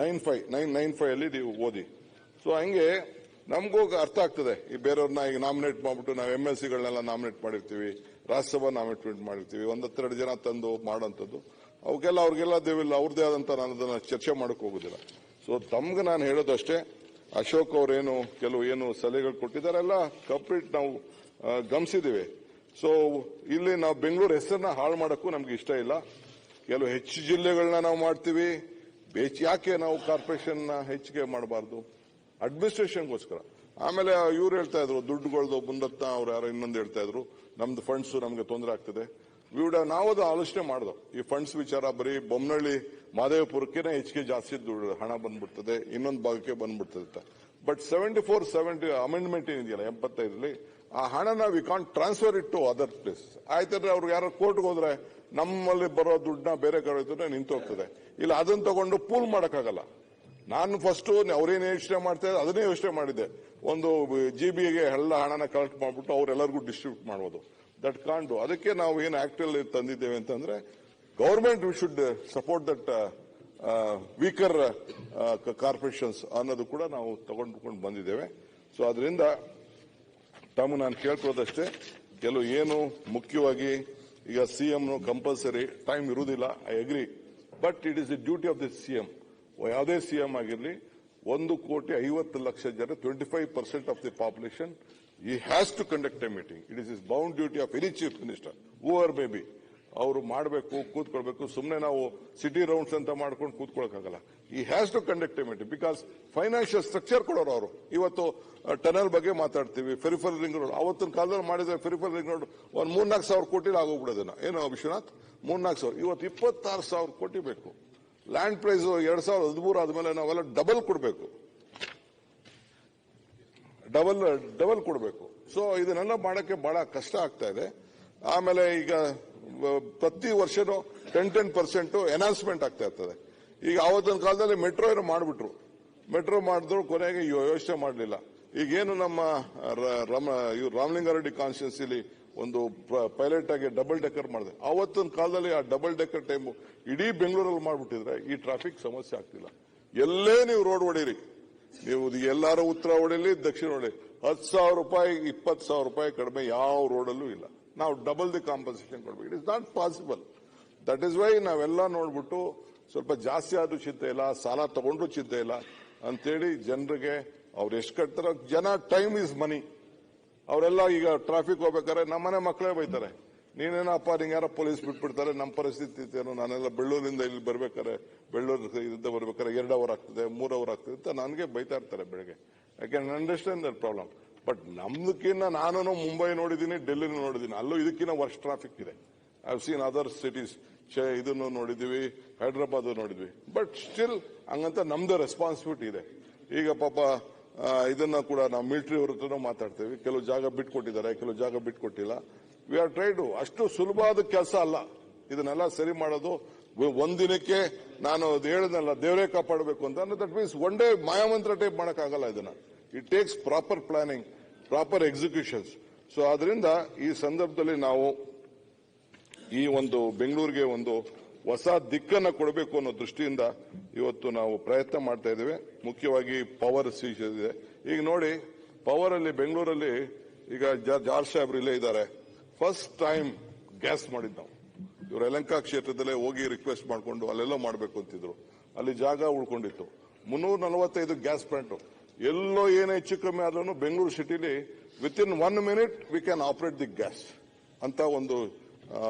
nine five nine nine five ಅಲ್ಲಿ ನೀವು ಓದಿ. ಸೊ ಹಂಗೆ ನಮಗೂ ಅರ್ಥ ಆಗ್ತದೆ. ಈ ಬೇರೆಯವ್ರನ್ನ ಈಗ ನಾಮಿನೇಟ್ ಮಾಡ್ಬಿಟ್ಟು ನಾವು ಎಂ ಎಲ್ ಸಿಗಳನ್ನೆಲ್ಲ ನಾಮಿನೇಟ್ ಮಾಡಿರ್ತೀವಿ, ರಾಜ್ಯಸಭಾ ನಾಮಿನೇಟ್ ಮಾಡಿರ್ತೀವಿ, ಒಂದು ಹತ್ತೆರಡು ಜನ ತಂದು ಮಾಡೋಂಥದ್ದು ಅವಕ್ಕೆಲ್ಲ ಅವ್ರಿಗೆಲ್ಲ ದೇವಿಲ್ಲ ಅವ್ರದ್ದೇ ಆದಂತ ನಾನು ಅದನ್ನ ಚರ್ಚೆ ಮಾಡಕ್ ಹೋಗುದಿಲ್ಲ. ಸೊ ತಮ್ಗೆ ನಾನು ಹೇಳೋದು ಅಷ್ಟೇ ಅಶೋಕ್ ಅವರೇನು ಕೆಲವು ಏನು ಸಲಹೆಗಳು ಕೊಟ್ಟಿದ್ದಾರೆಲ್ಲ, ಕಂಪ್ಲೀಟ್ ನಾವು ಗಮನಿಸಿದ್ದೇವೆ. ಸೊ ಇಲ್ಲಿ ನಾವು ಬೆಂಗಳೂರು ಹೆಸರನ್ನ ಹಾಳು ಮಾಡೋಕ್ಕೂ ನಮ್ಗೆ ಇಷ್ಟ ಇಲ್ಲ. ಕೆಲವು ಹೆಚ್ಚು ಜಿಲ್ಲೆಗಳನ್ನ ನಾವು ಮಾಡ್ತೀವಿ. ಬೇಚ್ ಯಾಕೆ ನಾವು ಕಾರ್ಪೊರೇಷನ್ ಹೆಚ್ಚಿಗೆ ಮಾಡಬಾರ್ದು? ಅಡ್ಮಿನಿಸ್ಟ್ರೇಷನ್ಗೋಸ್ಕರ ಆಮೇಲೆ ಇವ್ರು ಹೇಳ್ತಾ ಇದ್ರು, ದುಡ್ಡುಗಳ್ದು ಮುಂದತ್ತ ಅವ್ರು ಯಾರೋ ಇನ್ನೊಂದು ಹೇಳ್ತಾ ಇದ್ರು. ನಮ್ದು ಫಂಡ್ಸ್ ನಮಗೆ ತೊಂದರೆ ಆಗ್ತದೆ. ವಿಡ ನಾವು ಅದು ಆಲೋಚನೆ ಮಾಡ್ದು. ಈ ಫಂಡ್ಸ್ ವಿಚಾರ ಬರೀ ಬೊಮ್ಮನಹಳ್ಳಿ ಮಾದೇವಪುರಕ್ಕೆ ಹೆಚ್ಚಿಗೆ ಜಾಸ್ತಿ ದುಡ್ಡು, ಹಣ ಬಂದ್ಬಿಡ್ತದೆ, ಇನ್ನೊಂದು ಭಾಗಕ್ಕೆ ಬಂದ್ಬಿಡ್ತದೆ. But seventy four seventy amendment ಏನಿದೆಯಲ್ಲ ಎಪ್ಪತ್ತೈದರಲ್ಲಿ ಆ ಹಣನ we can't transfer it to other place ಆಯ್ತಂದ್ರೆ ಅವ್ರಿಗೆ ಯಾರೋ ಕೋರ್ಟ್ಗೆ ಹೋದ್ರೆ ನಮ್ಮಲ್ಲಿ ಬರೋ ದುಡ್ಡನ್ನ ಬೇರೆ ಕಡೆ ನಿಂತು ಹೋಗ್ತದೆ ಇಲ್ಲ, ಅದನ್ನ ತಗೊಂಡು ಪೂಲ್ ಮಾಡೋಕ್ಕಾಗಲ್ಲ. ನಾನು ಫಸ್ಟ್ ಅವ್ರೇನು ಯೋಚನೆ ಮಾಡ್ತಾ ಇದ್ದಾರೆ, ಅದನ್ನೇ ಯೋಚನೆ ಮಾಡಿದ್ದೆ. ಒಂದು ಜಿ ಬಿಗೆ ಎಲ್ಲ ಹಣನ ಕಲೆಕ್ಟ್ ಮಾಡ್ಬಿಟ್ಟು ಅವ್ರೆಲ್ಲರಿಗೂ ಡಿಸ್ಟ್ರಿಬ್ಯೂಟ್ ಮಾಡೋದು ದಟ್ ಕಾಂಡು ಅದಕ್ಕೆ ನಾವು ಏನು ಆಕ್ಟ್ ಅಲ್ಲಿ ತಂದಿದ್ದೇವೆ ಅಂತಂದ್ರೆ government we should support that weaker corporations ಅನ್ನೋದು ಕೂಡ ನಾವು ತಗೊಂಡ್ಕೊಂಡು ಬಂದಿದ್ದೇವೆ. ಸೊ ಅದರಿಂದ ತಮ್ಮ ನಾನು ಕೇಳ್ಕೊಳ್ಳೋದಷ್ಟೇ, ಕೆಲವು ಏನು ಮುಖ್ಯವಾಗಿ ಈಗ ಸಿಎಂ ಕಂಪಲ್ಸರಿ ಟೈಮ್ ಇರುವುದಿಲ್ಲ I agree but it is the duty of the CM ಯಾವುದೇ ಸಿಎಂ ಆಗಿರಲಿ, ಒಂದು ಕೋಟಿ ಐವತ್ತು ಲಕ್ಷ ಜನ twenty five percent of the population ಈ has to conduct a meeting it is is bound duty of any chief minister over may be ಅವರು ಮಾಡಬೇಕು, ಕೂತ್ಕೊಳ್ಬೇಕು ಸುಮ್ಮನೆ ನಾವು ಸಿಟಿ ರೌಂಡ್ಸ್ ಅಂತ ಮಾಡ್ಕೊಂಡು ಕೂತ್ಕೊಳ್ಳೋಕ್ಕಾಗಲ್ಲ ಈ has to conduct a meeting because financial structure ಕೊಡೋರು ಅವರು. ಇವತ್ತು ಟನಲ್ ಬಗ್ಗೆ ಮಾತಾಡ್ತೀವಿ. ಫೆರಿಫಲ್ ರಿಂಗ್ ರೋಡ್ ಅವತ್ತಿನ ಕಾಲದಲ್ಲಿ ಮಾಡಿದ್ರೆ ಫೆರಿಫಲ್ ರಿಂಗ್ ರೋಡ್ ಒಂದ್ ಮೂರ್ನಾಲ್ಕು ಸಾವಿರ ಕೋಟಿ ಆಗೋಗ್ಬಿಡೋದನ್ನ ಏನು ವಿಶ್ವನಾಥ್? ಮೂರ್ನಾಲ್ಕು ಸಾವಿರ. ಇವತ್ತು ಇಪ್ಪತ್ತಾರು ಸಾವಿರ ಕೋಟಿ ಬೇಕು. ಲ್ಯಾಂಡ್ ಪ್ರೈಸ್ ಎರಡ್ ಸಾವಿರದ ಹದಿಮೂರು ಆದ್ಮೇಲೆ ನಾವೆಲ್ಲ ಡಬಲ್ ಕೊಡಬೇಕು. ಡಬಲ್ ಡಬಲ್ ಕೊಡಬೇಕು. ಸೊ ಇದನ್ನೆಲ್ಲ ಮಾಡೋಕ್ಕೆ ಬಹಳ ಕಷ್ಟ ಆಗ್ತಾ ಇದೆ. ಆಮೇಲೆ ಈಗ ಪ್ರತಿ ವರ್ಷನೂ ಟೆನ್ ಟೆನ್ ಪರ್ಸೆಂಟ್ ಎನ್ಹಾನ್ಸ್ಮೆಂಟ್ ಆಗ್ತಾ ಇರ್ತದೆ. ಈಗ ಆವತ್ತಿನ ಕಾಲದಲ್ಲಿ ಮೆಟ್ರೋ ಏನೋ ಮಾಡಿಬಿಟ್ರು. ಮೆಟ್ರೋ ಮಾಡಿದ್ರು ಕೊನೆಗೆ ಯೋಚನೆ ಮಾಡಲಿಲ್ಲ. ಈಗೇನು ನಮ್ಮ ರಾಮಲಿಂಗಾರೆಡ್ಡಿ ಕಾನ್ಸ್ಟಿಟ್ಯೂನ್ಸಿಲಿ ಒಂದು ಪೈಲಟ್ ಆಗಿ ಡಬಲ್ ಡೆಕ್ಕರ್ ಮಾಡಿದೆ. ಆವತ್ತಿನ ಕಾಲದಲ್ಲಿ ಆ ಡಬಲ್ ಡೆಕ್ಕರ್ ಟೈಮ್ ಇಡೀ ಬೆಂಗಳೂರಲ್ಲಿ ಮಾಡ್ಬಿಟ್ಟಿದ್ರೆ ಈ ಟ್ರಾಫಿಕ್ ಸಮಸ್ಯೆ ಆಗ್ತಿಲ್ಲ. ಎಲ್ಲೇ ನೀವು ರೋಡ್ ಹೊಡೀರಿ. ನೀವು ಎಲ್ಲಾರು ಉತ್ತರ ಹೊಡೀಲಿ, ದಕ್ಷಿಣ ಹೊಡೀಲಿ. ಹತ್ತು ಸಾವಿರ ರೂಪಾಯಿ, ಇಪ್ಪತ್ತು ಸಾವಿರ ರೂಪಾಯಿ ಕಡಿಮೆ ಯಾವ ರೋಡಲ್ಲೂ ಇಲ್ಲ. ನಾವು ಡಬಲ್ ದಿ ಕಾಂಪನ್ಸೇಷನ್ ಕೊಡ್ಬೇಕು. It is not possible that is why ನಾವೆಲ್ಲ ನೋಡ್ಬಿಟ್ಟು ಸ್ವಲ್ಪ ಜಾಸ್ತಿ ಆದ್ರೂ ಚಿಂತೆ ಇಲ್ಲ, ಸಾಲ ತಗೊಂಡ್ರು ಚಿಂತೆ ಇಲ್ಲ ಅಂತೇಳಿ ಜನರಿಗೆ ಅವ್ರು ಎಷ್ಟು ಕಟ್ತಾರೋ ಜನ ಟೈಮ್ ಇಸ್ ಮನಿ ಅವರೆಲ್ಲ ಈಗ ಟ್ರಾಫಿಕ್ ಹೋಗ್ಬೇಕಾದ್ರೆ ನಮ್ಮನೆ ಮಕ್ಕಳೇ ಬೈತಾರೆ. ನೀನೇನಪ್ಪ ನಿಂಗೆ ಯಾರೋ ಪೊಲೀಸ್ ಬಿಟ್ಬಿಡ್ತಾರೆ, ನಮ್ಮ ಪರಿಸ್ಥಿತಿ ಏನು ನಾನೆಲ್ಲ ಬೆಳ್ಳೂರಿಂದ ಇಲ್ಲಿ ಬರ್ಬೇಕಾರೆ ಬೆಳ್ಳೂರು ಇದರಿಂದ ಬರ್ಬೇಕಾದ್ರೆ ಎರಡು ಅವರ್ ಆಗ್ತದೆ, ಮೂರು ಅವರ್ ಆಗ್ತದೆ ಅಂತ ನನಗೆ ಬೈತಾ ಇರ್ತಾರೆ ಬೆಳಗ್ಗೆ. I can understand that problem but ನಮ್ದಕ್ಕಿನ್ನ ನಾನು ಮುಂಬೈ ನೋಡಿದ್ದೀನಿ ಡೆಲ್ಲಿ ನೋಡಿದ್ದೀನಿ. ಅಲ್ಲೂ ಇದಕ್ಕಿನ್ನ ವರ್ಷ ಟ್ರಾಫಿಕ್ ಇದೆ. ಐ ಸೀನ್ ಅದರ್ ಸಿಟೀಸ್ ಇದನ್ನು ನೋಡಿದೀವಿ ಹೈದರಾಬಾದ್ ನೋಡಿದ್ವಿ. ಬಟ್ ಸ್ಟಿಲ್ ಹಂಗಂತ ನಮ್ದು ರೆಸ್ಪಾನ್ಸಿಬಿಲಿಟಿ ಇದೆ. ಈಗ ಪಾಪ ಇದನ್ನ ಕೂಡ ನಾವು ಮಿಲಿಟರಿ ಅವ್ರ ಮಾತಾಡ್ತೇವೆ. ಕೆಲವು ಜಾಗ ಬಿಟ್ಕೊಟ್ಟಿದ್ದಾರೆ, ಕೆಲವು ಜಾಗ ಬಿಟ್ಕೊಟ್ಟಿಲ್ಲ. ವಿ ಆರ್ ಟ್ರೈಡು ಅಷ್ಟು ಸುಲಭವಾದ ಕೆಲಸ ಅಲ್ಲ. ಇದನ್ನೆಲ್ಲ ಸರಿ ಮಾಡೋದು ಒಂದಿನಕ್ಕೆ ನಾನು ಅದು ಹೇಳಿದ್ನಲ್ಲ, ದೇವರೇ ಕಾಪಾಡಬೇಕು ಅಂತ ದಟ್ ಮೀನ್ಸ್ ಒನ್ ಡೇ ಮಾಯಾಮಂತ್ರ ಟೈಪ್ ಮಾಡಕ್ಕಾಗಲ್ಲ ಇದನ್ನ. It takes proper planning proper executions. So ಅದರಿಂದ ಈ ಸಂದರ್ಭದಲ್ಲಿ ನಾವು ಈ ಒಂದು ಬೆಂಗಳೂರಿಗೆ ಒಂದು ಹೊಸ ದಿಕ್ಕನ್ನು ಕೊಡಬೇಕು ಅನ್ನೋ ದೃಷ್ಟಿಯಿಂದ ಇವತ್ತು ನಾವು ಪ್ರಯತ್ನ ಮಾಡ್ತಾ ಇದ್ದೇವೆ. ಮುಖ್ಯವಾಗಿ ಪವರ್ ಇದೆ. ಈಗ ನೋಡಿ ಪವರ್ ಅಲ್ಲಿ ಬೆಂಗಳೂರಲ್ಲಿ ಈಗ ಜಾರ್ ಸಾಹೇಬ್ರು ಇಲ್ಲೇ ಇದ್ದಾರೆ. ಫಸ್ಟ್ ಟೈಮ್ ಗ್ಯಾಸ್ ಮಾಡಿದ್ದು ನಾವು. ಇವರು ಯಲಂಕಾ ಕ್ಷೇತ್ರದಲ್ಲೇ ಹೋಗಿ ರಿಕ್ವೆಸ್ಟ್ ಮಾಡಿಕೊಂಡು ಅಲ್ಲೆಲ್ಲೋ ಮಾಡಬೇಕು ಅಂತಿದ್ರು. ಅಲ್ಲಿ ಜಾಗ ಉಳ್ಕೊಂಡಿತ್ತು. ಮುನ್ನೂರ ನಲವತ್ತೈದು ಗ್ಯಾಸ್ ಪ್ಲಾಂಟ್ ಎಲ್ಲೋ ಏನೇ ಹೆಚ್ಚು ಕಮ್ಮಿ ಆದ್ರೂ ಬೆಂಗಳೂರು ಸಿಟಿಲಿ within one minute we can operate the gas ಅಂತ ಒಂದು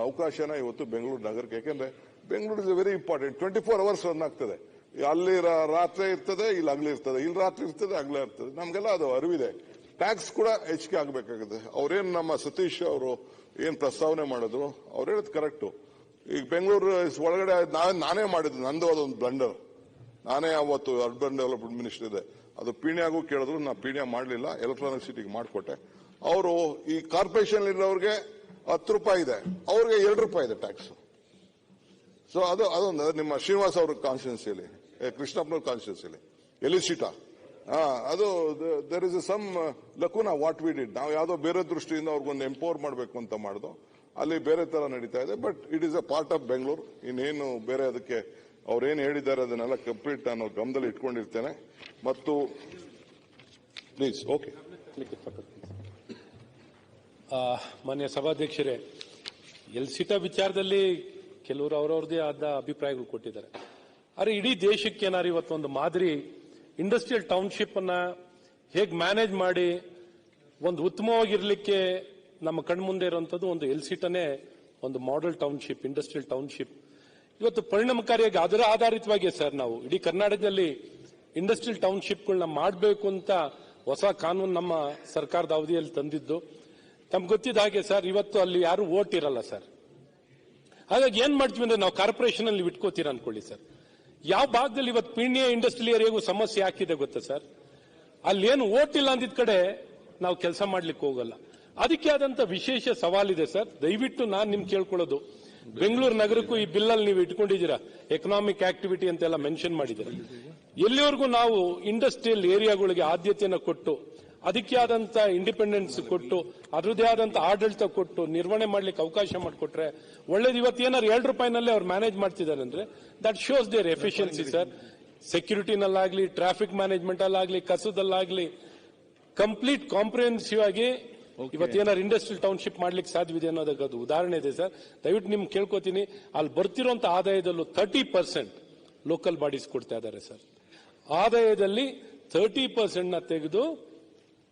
ಅವಕಾಶನ ಇವತ್ತು ಬೆಂಗಳೂರು ನಗರಕ್ಕೆ. ಯಾಕೆಂದ್ರೆ Bengaluru is very important twenty four hours run ಆಗ್ತದೆ. ಅಲ್ಲಿ ರಾತ್ರಿ ಇರ್ತದೆ, ಇಲ್ಲಿ ಹಗಲಿ ಇರ್ತದೆ. ಇಲ್ಲಿ ರಾತ್ರಿ ಇರ್ತದೆ, ಹಗಲೇ ಇರ್ತದೆ. ನಮಗೆಲ್ಲ ಅದು ಅರಿವಿದೆ. ಟ್ಯಾಕ್ಸ್ ಕೂಡ ಹೆಚ್ಚಿಗೆ ಆಗಬೇಕಾಗುತ್ತೆ. ಅವ್ರೇನ್ ನಮ್ಮ ಸತೀಶ್ ಅವರು ಏನ್ ಪ್ರಸ್ತಾವನೆ ಮಾಡಿದ್ರು, ಅವ್ರು ಹೇಳೋದು ಕರೆಕ್ಟು ಈಗ ಬೆಂಗಳೂರು ಒಳಗಡೆ, ನಾನೇ ಮಾಡಿದ್ದು, ನಂದು ಅದೊಂದು ಬ್ಲಂಡರ್ ನಾನೇ ಅವತ್ತು ಅರ್ಬನ್ ಡೆವಲಪ್ಮೆಂಟ್ ಮಿನಿಸ್ಟರ್ ಇದೆ. ಅದು ಪೀಣ್ಯಾಗೂ ಕೇಳಿದ್ರು, ನಾ ಪೀಣ್ಯ ಮಾಡಲಿಲ್ಲ ಎಲೆಕ್ಟ್ರಾನಿಕ್ ಸಿಟಿಗೆ ಮಾಡಿಕೊಟ್ಟೆ. ಅವರು ಈ ಕಾರ್ಪೊರೇಷನ್ ಇರೋರಿಗೆ ಹತ್ತು ರೂಪಾಯಿ ಇದೆ, ಅವ್ರಿಗೆ ಎರಡು ರೂಪಾಯಿ ಇದೆ ಟ್ಯಾಕ್ಸ್ ಸೊ ಅದು, ಅದೊಂದು ನಿಮ್ಮ ಶ್ರೀನಿವಾಸ್ ಅವ್ರ ಕಾನ್ಸ್ಟಿಟ್ಯೂನ್ಸಿಯಲ್ಲಿ ಕೃಷ್ಣಪ್ಪನವ್ರ ಕಾನ್ಸ್ಟಿಟ್ಯೂನ್ಸಿಯಲ್ಲಿ ಎಲಿಸಿಟಾ ಅದು there is some lacuna what we did ನಾವು ಯಾವುದೋ ಬೇರೆ ದೃಷ್ಟಿಯಿಂದ ಅವ್ರಿಗೊಂದು ಎಂಪವರ್ ಮಾಡಬೇಕು ಅಂತ ಮಾಡಿದ್ವು ಅಲ್ಲಿ ಬೇರೆ ತರ ನಡೀತಾ ಇದೆ but it is a part of Bengaluru ಇನ್ನೇನು ಬೇರೆ ಅದಕ್ಕೆ ಅವ್ರೇನು ಹೇಳಿದ್ದಾರೆ ಅದನ್ನೆಲ್ಲ ಕಂಪ್ಲೀಟ್ ನಾನು ಗಮನದಲ್ಲಿ ಇಟ್ಕೊಂಡಿರ್ತೇನೆ. ಮತ್ತು ಪ್ಲೀಸ್ ಓಕೆ ಮಾನ್ಯ ಸಭಾಧ್ಯಕ್ಷರೇ, ಎಲ್ಸಿಟ ವಿಚಾರದಲ್ಲಿ ಕೆಲವರು ಅವರವ್ರದೇ ಆದ ಅಭಿಪ್ರಾಯಗಳು ಕೊಟ್ಟಿದ್ದಾರೆ. ಆದರೆ ಇಡೀ ದೇಶಕ್ಕೆ ಏನಾರು ಇವತ್ತೊಂದು ಮಾದರಿ ಇಂಡಸ್ಟ್ರಿಯಲ್ ಟೌನ್ಶಿಪ್ ಅನ್ನ ಹೇಗೆ ಮ್ಯಾನೇಜ್ ಮಾಡಿ ಒಂದು ಉತ್ತಮವಾಗಿರ್ಲಿಕ್ಕೆ ನಮ್ಮ ಕಣ್ಮುಂದೆ ಇರುವಂತದ್ದು ಒಂದು ಎಲ್ಸಿಟನೇ ಒಂದು ಮಾಡೆಲ್ ಟೌನ್ಶಿಪ್ ಇಂಡಸ್ಟ್ರಿಯಲ್ ಟೌನ್ಶಿಪ್ ಇವತ್ತು ಪರಿಣಾಮಕಾರಿಯಾಗಿ ಅದರ ಆಧಾರಿತವಾಗಿ ಸರ್ ನಾವು ಇಡೀ ಕರ್ನಾಟಕದಲ್ಲಿ ಇಂಡಸ್ಟ್ರಿಯಲ್ ಟೌನ್ಶಿಪ್ಗಳನ್ನ ಮಾಡಬೇಕು ಅಂತ ಹೊಸ ಕಾನೂನು ನಮ್ಮ ಸರ್ಕಾರದ ಅವಧಿಯಲ್ಲಿ ತಂದಿದ್ದು. ತಮ್ಗೆ ಗೊತ್ತಿದ್ದ ಹಾಗೆ ಸರ್, ಇವತ್ತು ಅಲ್ಲಿ ಯಾರು ಓಟ್ ಇರಲ್ಲ ಸರ್. ಹಾಗಾಗಿ ಏನ್ ಮಾಡ್ತೀವಿ ಅಂದ್ರೆ ನಾವು ಕಾರ್ಪೊರೇಷನ್ ಅಲ್ಲಿ ಇಟ್ಕೋತೀರ ಅನ್ಕೊಳ್ಳಿ ಸರ್. ಯಾವ ಭಾಗದಲ್ಲಿ ಇವತ್ತು ಪೀಣ್ಯ ಇಂಡಸ್ಟ್ರಿಯಲ್ ಏರಿಯಾಗೂ ಸಮಸ್ಯೆ ಹಾಕಿದೆ ಗೊತ್ತಾ ಸರ್? ಅಲ್ಲಿ ಏನು ಓಟ್ ಇಲ್ಲ ಅಂದಿದ್ ಕಡೆ ನಾವು ಕೆಲಸ ಮಾಡ್ಲಿಕ್ಕೆ ಹೋಗಲ್ಲ. ಅದಕ್ಕೆ ಆದಂತ ವಿಶೇಷ ಸವಾಲಿದೆ ಸರ್. ದಯವಿಟ್ಟು ನಾನು ನಿಮ್ ಕೇಳ್ಕೊಳ್ಳೋದು. ಬೆಂಗಳೂರು ನಗರಕ್ಕೂ ಈ ಬಿಲ್ಲಲ್ಲಿ ನೀವು ಇಟ್ಕೊಂಡಿದ್ದೀರಾ? ಎಕನಾಮಿಕ್ ಆಕ್ಟಿವಿಟಿ ಅಂತೆಲ್ಲ ಮೆನ್ಷನ್ ಮಾಡಿದ್ದೀರಾ? ಎಲ್ಲಿವರೆಗೂ ನಾವು ಇಂಡಸ್ಟ್ರಿಯಲ್ ಏರಿಯಾಗಳಿಗೆ ಆದ್ಯತೆಯನ್ನು ಕೊಟ್ಟು ಅದಕ್ಕೆ ಆದಂತ ಇಂಡಿಪೆಂಡೆನ್ಸ್ ಕೊಟ್ಟು ಅದರದೇ ಆದಂತ ಆಡಳಿತ ಕೊಟ್ಟು ನಿರ್ವಹಣೆ ಮಾಡ್ಲಿಕ್ಕೆ ಅವಕಾಶ ಮಾಡಿಕೊಟ್ರೆ ಒಳ್ಳೇದು. ಇವತ್ತು ಏನಾದ್ರು ಎರಡು ರೂಪಾಯಿನಲ್ಲೇ ಅವ್ರು ಮ್ಯಾನೇಜ್ ಮಾಡ್ತಿದ್ದಾರೆ ಅಂದ್ರೆ that shows their efficiency sir ಸೆಕ್ಯೂರಿಟಿನಲ್ಲಾಗ್ಲಿ traffic management ಅಲ್ಲಾಗ್ಲಿ, ಕಸದಲ್ಲಾಗ್ಲಿ ಕಂಪ್ಲೀಟ್ ಕಾಂಪ್ರಿಹೆನ್ಸಿವ್ ಆಗಿ ಇವತ್ತೇನಾದ್ರು ಇಂಡಸ್ಟ್ರಿಯಲ್ ಟೌನ್ಶಿಪ್ ಮಾಡ್ಲಿಕ್ಕೆ ಸಾಧ್ಯವಿದೆ ಅನ್ನೋದಕ್ಕೆ ಅದು ಉದಾಹರಣೆ ಇದೆ ಸರ್ ದಯವಿಟ್ಟು ನಿಮ್ಗೆ ಕೇಳ್ಕೊತೀನಿ. ಅಲ್ಲಿ ಬರ್ತಿರೋಂತ ಆದಾಯದಲ್ಲೂ ತರ್ಟಿ ಪರ್ಸೆಂಟ್ ಲೋಕಲ್ ಬಾಡೀಸ್ ಕೊಡ್ತಾ ಇದ್ದಾರೆ ಸರ್ ಆದಾಯದಲ್ಲಿ ತರ್ಟಿ ಪರ್ಸೆಂಟ್ನ ತೆಗೆದು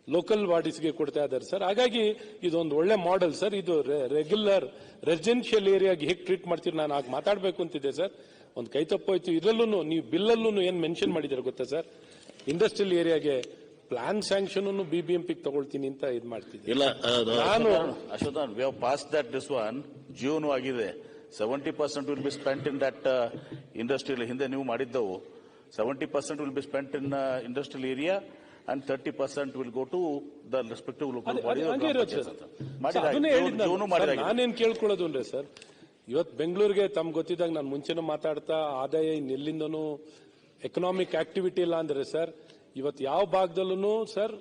ಲೋಕಲ್ ಬಾಡೀಸ್ಗೆ ಕೊಡ್ತಾ ಇದ್ದಾರೆ ಸರ್ ಹಾಗಾಗಿ ಇದೊಂದು ಒಳ್ಳೆ ಮಾಡೆಲ್ ಸರ್ ಇದು ರೆಗ್ಯುಲರ್ ರೆಸಿಡೆನ್ಷಿಯಲ್ ಏರಿಯಾಗೆ ಹೇಗೆ ಟ್ರೀಟ್ ಮಾಡ್ತೀರಿ ನಾನು ಆಗ ಮಾತಾಡಬೇಕು ಅಂತಿದ್ದೆ ಸರ್ ಒಂದು ಕೈ ತಪ್ಪೋಯ್ತು. ಇದರಲ್ಲೂ ನೀವು ಬಿಲ್ಲಲ್ಲೂ ಏನು ಮೆನ್ಷನ್ ಮಾಡಿದ್ದೀರಾ ಗೊತ್ತಾ sir industrial ಏರಿಯಾಗೆ plan sanction B B M ತಗೊಳ್ತೀನಿ ಅಂತ ಇದು ಮಾಡ್ತಿದ್ದೆ ಇಲ್ಲ ನಾನು ಅಶೋಧನ್ we have pass that this one June ಆಗಿದೆ. Seventy percent will be spent in that industrial ಹಿಂದೆ ನೀವು ಮಾಡಿದ್ದವು. Seventy percent will be spent in industrial area and thirty percent will go to the respective local body ನಾನೇನ್ ಕೇಳ್ಕೊಳ್ಳೋದು ಅಂದ್ರೆ sir ಇವತ್ತು ಬೆಂಗಳೂರಿಗೆ ತಮ್ ಗೊತ್ತಿದ್ದಾಗ ನಾನು ಮುಂಚೆನೂ ಮಾತಾಡ್ತಾ ಆದಾಯ ಇನ್ನೆಲ್ಲಿಂದನೂ ಎಕನಾಮಿಕ್ ಆಕ್ಟಿವಿಟಿ ಇಲ್ಲ ಅಂದ್ರೆ ಸರ್ ಇವತ್ತು ಯಾವ ಭಾಗದಲ್ಲೂ ಸರ್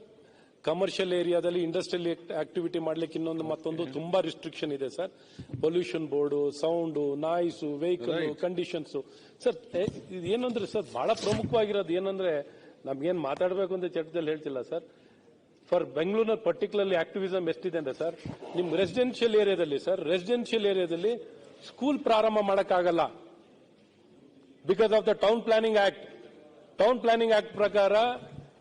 ಕಮರ್ಷಿಯಲ್ ಏರಿಯಾದಲ್ಲಿ ಇಂಡಸ್ಟ್ರಿಯಲ್ ಆಕ್ಟಿವಿಟಿ ಮಾಡ್ಲಿಕ್ಕೆ ಇನ್ನೊಂದು ಮತ್ತೊಂದು ತುಂಬಾ ರಿಸ್ಟ್ರಿಕ್ಷನ್ ಇದೆ sir. Pollution board sound noise vehicle conditions sir ಇದು ಏನಂದ್ರೆ ಸರ್ ಬಹಳ ಪ್ರಮುಖವಾಗಿರೋದು ಏನಂದ್ರೆ ನಮ್ಗೇನ್ ಮಾತಾಡಬೇಕು ಅಂತ ಚಟದಲ್ಲಿ ಹೇಳ್ತಿಲ್ಲ ಸರ್. ಫಾರ್ ಬೆಂಗಳೂರಿನ ಪರ್ಟಿಕ್ಯುಲರ್ಲಿ ಆಕ್ಟಿವಿಸಮ್ ಎಷ್ಟಿದೆ ಅಂದ್ರೆ ಸರ್ ನಿಮ್ ರೆಸಿಡೆನ್ಷಿಯಲ್ ಏರಿಯಾದಲ್ಲಿ ಸರ್ ರೆಸಿಡೆನ್ಷಿಯಲ್ ಏರಿಯಾದಲ್ಲಿ ಸ್ಕೂಲ್ ಪ್ರಾರಂಭ ಮಾಡಕ್ಕಾಗಲ್ಲ. Because of the town planning act town planning act ಪ್ರಕಾರ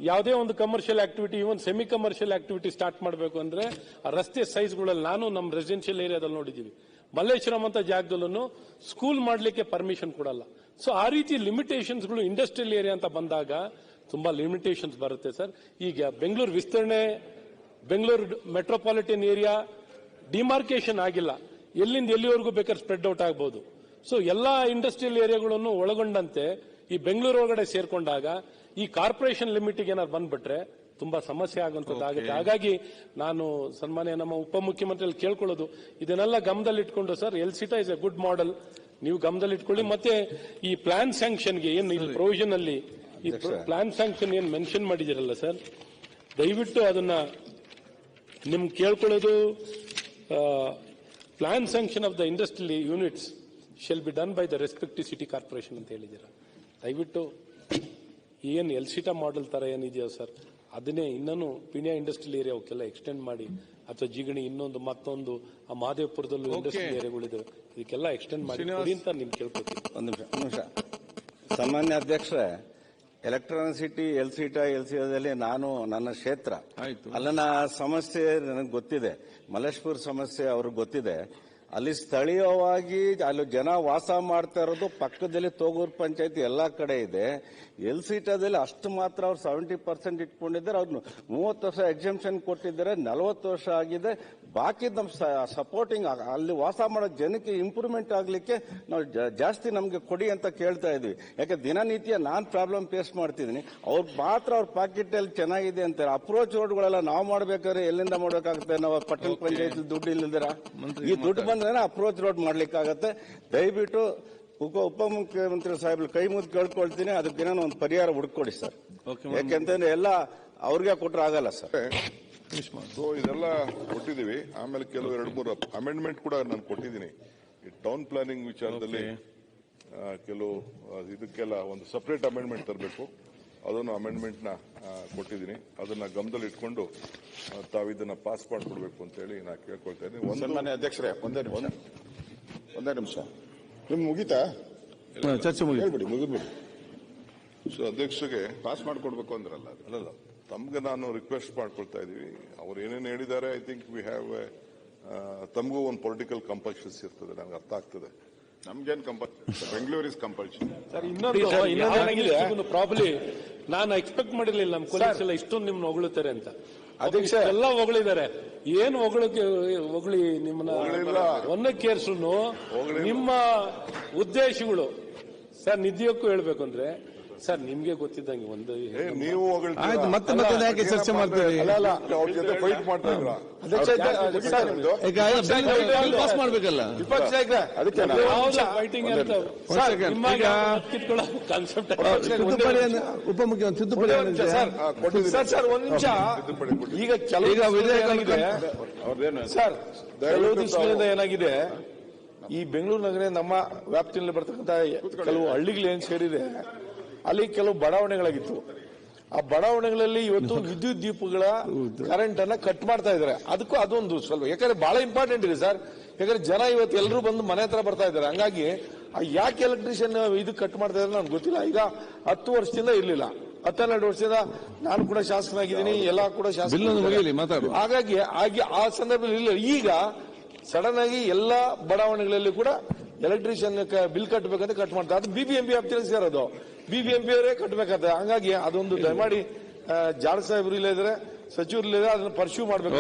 ಯಾವುದೇ ಒಂದು commercial activity even semi commercial activity start ಮಾಡಬೇಕು ಅಂದ್ರೆ ಆ ರಸ್ತೆ ಸೈಜ್ಗಳಲ್ಲಿ ನಾನು ನಮ್ಮ ರೆಸಿಡೆನ್ಷಿಯಲ್ ಏರಿಯಾದಲ್ಲಿ ನೋಡಿದ್ದೀವಿ ಮಲ್ಲೇಶ್ವರಂ ಅಂತ ಜಾಗದಲ್ಲೂ ಸ್ಕೂಲ್ ಮಾಡಲಿಕ್ಕೆ ಪರ್ಮಿಷನ್ ಕೊಡಲ್ಲ. ಸೊ ಆ ರೀತಿ ಲಿಮಿಟೇಷನ್ಸ್ಗಳು ಇಂಡಸ್ಟ್ರಿಯಲ್ ಏರಿಯಾ ಅಂತ ಬಂದಾಗ ತುಂಬಾ ಲಿಮಿಟೇಷನ್ಸ್ ಬರುತ್ತೆ ಸರ್ ಈಗ ಬೆಂಗಳೂರು ವಿಸ್ತರಣೆ ಬೆಂಗಳೂರು ಮೆಟ್ರೋಪಾಲಿಟನ್ ಏರಿಯಾ ಡಿಮಾರ್ಕೇಶನ್ ಆಗಿಲ್ಲ. ಎಲ್ಲಿಂದ ಎಲ್ಲಿವರೆಗೂ ಬೇಕಾದ್ರೆ ಸ್ಪ್ರೆಡ್ ಔಟ್ ಆಗಬಹುದು ಸೊ ಎಲ್ಲಾ ಇಂಡಸ್ಟ್ರಿಯಲ್ ಏರಿಯಾಗಳನ್ನು ಒಳಗೊಂಡಂತೆ ಈ ಬೆಂಗಳೂರು ಒಳಗಡೆ ಸೇರ್ಕೊಂಡಾಗ ಈ ಕಾರ್ಪೊರೇಷನ್ ಲಿಮಿಟ್ಗೆ ಏನಾದ್ರು ಬಂದ್ಬಿಟ್ರೆ ತುಂಬಾ ಸಮಸ್ಯೆ ಆಗುವಂತದ್ದಾಗುತ್ತೆ ಹಾಗಾಗಿ ನಾನು ಸನ್ಮಾನ್ಯ ನಮ್ಮ ಉಪಮುಖ್ಯಮಂತ್ರಿಯಲ್ಲಿ ಕೇಳ್ಕೊಳ್ಳೋದು ಇದನ್ನೆಲ್ಲ ಗಮನದಲ್ಲಿಟ್ಕೊಂಡು sir ELCITA is a good model ನೀವು ಗಮನದಲ್ಲಿಟ್ಕೊಳ್ಳಿ ಮತ್ತೆ ಈ ಪ್ಲಾನ್ ಸ್ಯಾಂಕ್ಷನ್ಗೆ ಏನು ಇದು ಪ್ರೊವಿಷನ್ ಅಲ್ಲಿ ಈ ಪ್ಲಾನ್ ಸ್ಯಾಂಕ್ಷನ್ ಏನು ಮೆನ್ಷನ್ ಮಾಡಿದಿರಲ್ಲ ಸರ್ ದಯವಿಟ್ಟು ಅದನ್ನ ನಿಮ್ ಕೇಳ್ಕೊಳ್ಳೋದು. Plan sanction of the industry units shall be done by the respective city corporation ಅಂತ ಹೇಳಿದ್ದೀರಾ? ದಯವಿಟ್ಟು ಏನ್ ಎಲ್ಸಿಟಾ ಮಾಡೆಲ್ ತರ ಏನಿದೆಯೋ ಸರ್ ಅದನ್ನೇ ಇನ್ನೂ ಪಿಣಿಯಾ ಇಂಡಸ್ಟ್ರಿಯಲ್ ಏರಿಯಾ ಅವಕ್ಕೆಲ್ಲ ಎಕ್ಸ್ಟೆಂಡ್ ಮಾಡಿ ಅಥವಾ ಜಿಗಣಿ ಇನ್ನೊಂದು ಮತ್ತೊಂದು ಆ ಮಹದೇವಪುರದಲ್ಲೂ ಇಂಡಸ್ಟ್ರಿಯಲ್ ಏರಿಯಾಗಳಿದೆ ಇದಕ್ಕೆಲ್ಲ ಎಕ್ಸ್ಟೆಂಡ್ ಮಾಡಿ ಕೊಡಿ ಅಂತ ನಿಮ್ಗೆ ಕೇಳ್ಕೊತೀನಿ ಒಂದು ನಿಮಿಷ ಒಂದು ನಿಮಿಷ. ಸಾಮಾನ್ಯ ಅಧ್ಯಕ್ಷರೇ ಎಲೆಕ್ಟ್ರಾನಿಸಿಟಿ ಎಲ್ ಸಿಟಾ ಎಲ್ ಸಿದಲ್ಲಿ ನಾನು ನನ್ನ ಕ್ಷೇತ್ರ. ಆಯ್ತು. ಅಲ್ಲಿನ ಸಮಸ್ಯೆ ನನಗೆ ಗೊತ್ತಿದೆ. ಮಲೇಶ್ಪುರ್ ಸಮಸ್ಯೆ ಅವ್ರಿಗೆ ಗೊತ್ತಿದೆ. ಅಲ್ಲಿ ಸ್ಥಳೀಯವಾಗಿ ಅಲ್ಲಿ ಜನ ವಾಸ ಮಾಡ್ತಾ ಇರೋದು ಪಕ್ಕದಲ್ಲಿ ತೋಗೂರು ಪಂಚಾಯತಿ ಎಲ್ಲ ಕಡೆ ಇದೆ. ಎಲ್ ಸಿಟಾದಲ್ಲಿ ಅಷ್ಟು ಮಾತ್ರ ಅವ್ರು ಸೆವೆಂಟಿ ಪರ್ಸೆಂಟ್ ಇಟ್ಕೊಂಡಿದ್ದಾರೆ. ಅವ್ರು ಮೂವತ್ತು ವರ್ಷ ಎಕ್ಸಾಮ್ಷನ್ ಕೊಟ್ಟಿದ್ದಾರೆ. ನಲವತ್ತು ವರ್ಷ ಆಗಿದೆ. ಬಾಕಿ ನಮ್ಮ ಸಪೋರ್ಟಿಂಗ್ ಅಲ್ಲಿ ವಾಸ ಮಾಡೋ ಜನಕ್ಕೆ ಇಂಪ್ರೂವ್ಮೆಂಟ್ ಆಗಲಿಕ್ಕೆ ನಾವು ಜಾಸ್ತಿ ನಮಗೆ ಕೊಡಿ ಅಂತ ಕೇಳ್ತಾ ಇದ್ವಿ. ಯಾಕೆ ದಿನನಿತ್ಯ ನಾನು ಪ್ರಾಬ್ಲಮ್ ಫೇಸ್ ಮಾಡ್ತಿದ್ದೀನಿ. ಅವ್ರು ಮಾತ್ರ ಅವ್ರ ಪಾಕೆಟಲ್ಲಿ ಚೆನ್ನಾಗಿದೆ ಅಂತಾರೆ. ಅಪ್ರೋಚ್ ರೋಡ್ಗಳೆಲ್ಲ ನಾವು ಮಾಡ್ಬೇಕಾದ್ರೆ ಎಲ್ಲಿಂದ ಮಾಡಬೇಕಾಗುತ್ತೆ? ನಾವು ಪಟ್ಟಣ ಪಂಚಾಯತ್ ದುಡ್ಡು ಇಲ್ಲದಿರ ಈ ದುಡ್ಡು ಬಂದ್ರೆ ಅಪ್ರೋಚ್ ರೋಡ್ ಮಾಡ್ಲಿಕ್ಕಾಗತ್ತೆ. ದಯವಿಟ್ಟು ಉಪ ಉಪಮುಖ್ಯಮಂತ್ರಿ ಸಾಹೇಬ್ರು ಕೈ ಮುದ್ದು ಕೇಳ್ಕೊಳ್ತೀನಿ. ಅದಕ್ಕೆ ಏನೋ ಒಂದು ಪರಿಹಾರ ಹುಡ್ಕೊಡಿ ಸರ್. ಯಾಕೆಂತಂದ್ರೆ ಎಲ್ಲ ಅವ್ರಿಗೆ ಕೊಟ್ಟರೆ ಆಗಲ್ಲ ಸರ್ ಸೊ ಇದೆಲ್ಲ ಕೊಟ್ಟಿದ್ದೀವಿ. ಆಮೇಲೆ ಕೆಲವು ಎರಡು ಮೂರು ಅಮೆಂಡ್ಮೆಂಟ್ ಕೂಡ ನಾನು ಕೊಟ್ಟಿದ್ದೀನಿ. ಈ ಟೌನ್ ಪ್ಲಾನಿಂಗ್ ವಿಚಾರದಲ್ಲಿ ಕೆಲವು ಇದಕ್ಕೆಲ್ಲ ಒಂದು ಸಪ್ರೇಟ್ ಅಮೆಂಡ್ಮೆಂಟ್ ತರಬೇಕು. ಅದನ್ನು ಅಮೆಂಡ್ಮೆಂಟ್ನ ಆ, ಕೊಟ್ಟಿದ್ದೀನಿ. ಅದನ್ನ ಗಮನದಲ್ಲಿ ಇಟ್ಕೊಂಡು ತಾವಿದನ್ನ ತಾವು ಇದನ್ನ ಪಾಸ್ ಮಾಡಿಕೊಡ್ಬೇಕು ಅಂತ ಹೇಳಿ ನಾ ಕೇಳ್ಕೊಳ್ತಾ ಇದ್ದೀನಿ. ಅಧ್ಯಕ್ಷರೇ ಒಂದೇ ನಿಮಿಷ. ಒಂದೇ ನಿಮಿಷ. ನಿಮ್ ಮುಗೀತಾ? ಚರ್ಚೆ ಮುಗಿತು. ಹೇಳ್ಬಿಡಿ ಮುಗಿದ್ಬಿಡಿ. ಸೊ ಅಧ್ಯಕ್ಷಗೆ ಪಾಸ್ ಮಾಡಿಕೊಡ್ಬೇಕು ಅಂದ್ರಲ್ಲ ಅದು. ಅಲ್ಲಲ್ಲ. ತಮ್ಗೆ ನಾನು ರಿಕ್ವೆಸ್ಟ್ ಮಾಡ್ಕೊಳ್ತಾ ಇದ್ದೀವಿ ಅವ್ರು ಏನೇನು ಹೇಳಿದ್ದಾರೆ ಐ ಥಿಂಕ್ ವಿ ಹ್ಯಾವ್ ತಮಗೂ ಒಂದು ಪೊಲಿಟಿಕಲ್ ಕಂಪಲ್ಷನ್ಸ್ ಇರ್ತದೆ ನನಗೆ ಅರ್ಥ ಆಗ್ತದೆ. ನಮ್ಗೇನು compulsion Bengaluru is compulsion sir ಇನ್ನೊಂದು ಪ್ರಾಬ್ಲಿ ನಾನು ಎಕ್ಸ್ಪೆಕ್ಟ್ ಮಾಡಿರ್ಲಿಲ್ಲ ನಮ್ಮ ಕೊಲೀಗ್ಸ್ ಎಲ್ಲ ಇಷ್ಟೊಂದು ನಿಮ್ನ ಹೊಗಳುತ್ತಾರೆ ಅಂತ. ಅಧ್ಯಕ್ಷ. ಎಲ್ಲ ಹೊಗಳಿದ್ದಾರೆ. ಏನ್ ಹೊಗಳಕ್ಕೆ ಹೊಗಳಿ ನಿಮ್ಮನ್ನ ಒಂದೇ ಒನ್ನ ಕೇರ್ಸು ನಿಮ್ಮ ಉದ್ದೇಶಗಳು. ಸರ್ ನಿದ್ಯಕ್ಕೂ ಹೇಳ್ಬೇಕು ಅಂದ್ರೆ ಸರ್ ನಿಮ್ಗೆ ಗೊತ್ತಿದ್ದಂಗೆ ಒಂದು ನೀವು? ಆಯ್ತು, ಮತ್ತೆ ಮತ್ತೆ ಯಾಕೆ ಚರ್ಚೆ ಮಾಡ್ತೀರಿ? ಅಲ್ಲ, ಅಲ್ಲ, ಅವ್ರ ಜೊತೆ ಫೈಟ್ ಮಾಡ್ತಾ ಇದ್ರ ಈಗ ಬಿಲ್ ಪಾಸ್ ಮಾಡ್ಬೇಕಲ್ಲ? ವಿಪಕ್ಷ ಅದಕ್ಕೆ ಅಂತ. ಕಾನ್ಸೆಪ್ಟ್ ತಿದ್ದುಪಡಿ ಉಪಮುಖ್ಯಮಂತ್ರಿ ತಿದ್ದುಪಡಿ ಸರ್ ಒಂದ್ ನಿಮಿಷ. ಈಗ ಕೆಲವು ಈಗ ವಿಧೇಯಕ ಏನಾಗಿದೆ? ಸರ್ ಕೆಲವು ದಿವಸಗಳಿಂದ ಏನಾಗಿದೆ? ಈ ಬೆಂಗಳೂರು ನಗರ ನಮ್ಮ ವ್ಯಾಪ್ತಿಯಲ್ಲಿ ಬರ್ತಕ್ಕಂಥ ಕೆಲವು ಹಳ್ಳಿಗಳು ಏನ್ ಸೇರಿದೆ? ಅಲ್ಲಿ ಕೆಲವು ಬಡಾವಣೆಗಳಾಗಿತ್ತು. ಆ ಬಡಾವಣೆಗಳಲ್ಲಿ ಇವತ್ತು ವಿದ್ಯುತ್ ದೀಪಗಳ ಕರೆಂಟ್ ಅನ್ನ ಕಟ್ ಮಾಡ್ತಾ ಇದ್ದಾರೆ. ಅದಕ್ಕೂ ಅದೊಂದು ಸ್ವಲ್ಪ ಯಾಕಂದ್ರೆ ಬಹಳ ಇಂಪಾರ್ಟೆಂಟ್ ಇದೆ ಸರ್. ಯಾಕಂದ್ರೆ ಜನ ಇವತ್ತು ಎಲ್ಲರೂ ಬಂದು ಮನೆ ಹತ್ರ ಬರ್ತಾ ಇದ್ದಾರೆ. ಹಂಗಾಗಿ ಆ ಯಾಕೆ ಎಲೆಕ್ಟ್ರಿಷಿಯನ್ ಇದು ಕಟ್ ಮಾಡ್ತಾ ಇದ್ದಾರೆ ನನ್ಗೆ ಗೊತ್ತಿಲ್ಲ. ಈಗ ಹತ್ತು ವರ್ಷದಿಂದ ಇರ್ಲಿಲ್ಲ. ಹತ್ತೆರಡು ವರ್ಷದಿಂದ ನಾನು ಕೂಡ ಶಾಸಕನಾಗಿದ್ದೀನಿ ಎಲ್ಲ ಕೂಡ ಶಾಸಕ. ಹಾಗಾಗಿ ಹಾಗೆ ಆ ಸಂದರ್ಭದಲ್ಲಿ ಇಲ್ಲ ಈಗ ಸಡನ್ ಆಗಿ ಎಲ್ಲಾ ಬಡಾವಣೆಗಳಲ್ಲಿ ಕೂಡ ಎಲೆಕ್ಟ್ರಿಷಿಯನ್ ಬಿಲ್ ಕಟ್ಟಬೇಕಂತ ಕಟ್ ಮಾಡ್ತಾರೆ. ಅದು ಬಿಬಿಎಂಪಿ ವ್ಯಾಪ್ತಿಯಲ್ಲಿ ಸೇರೋದು ಬಿಬಿಎಂಪಿ ಅವರೇ ಕಟ್ಟಬೇಕಾಗ್ತದೆ ಹಂಗಾಗಿ ಅದೊಂದು ದಯಮಾಡಿ ಆ, ಜಾಡ್ ಸಾಹೇಬ್ರು ಇಲ್ಲ ಇದ್ರೆ ಸಚಿವರು ಇಲ್ಲ ಅದನ್ನ ಪರ್ಶ್ಯೂ ಮಾಡಬೇಕು.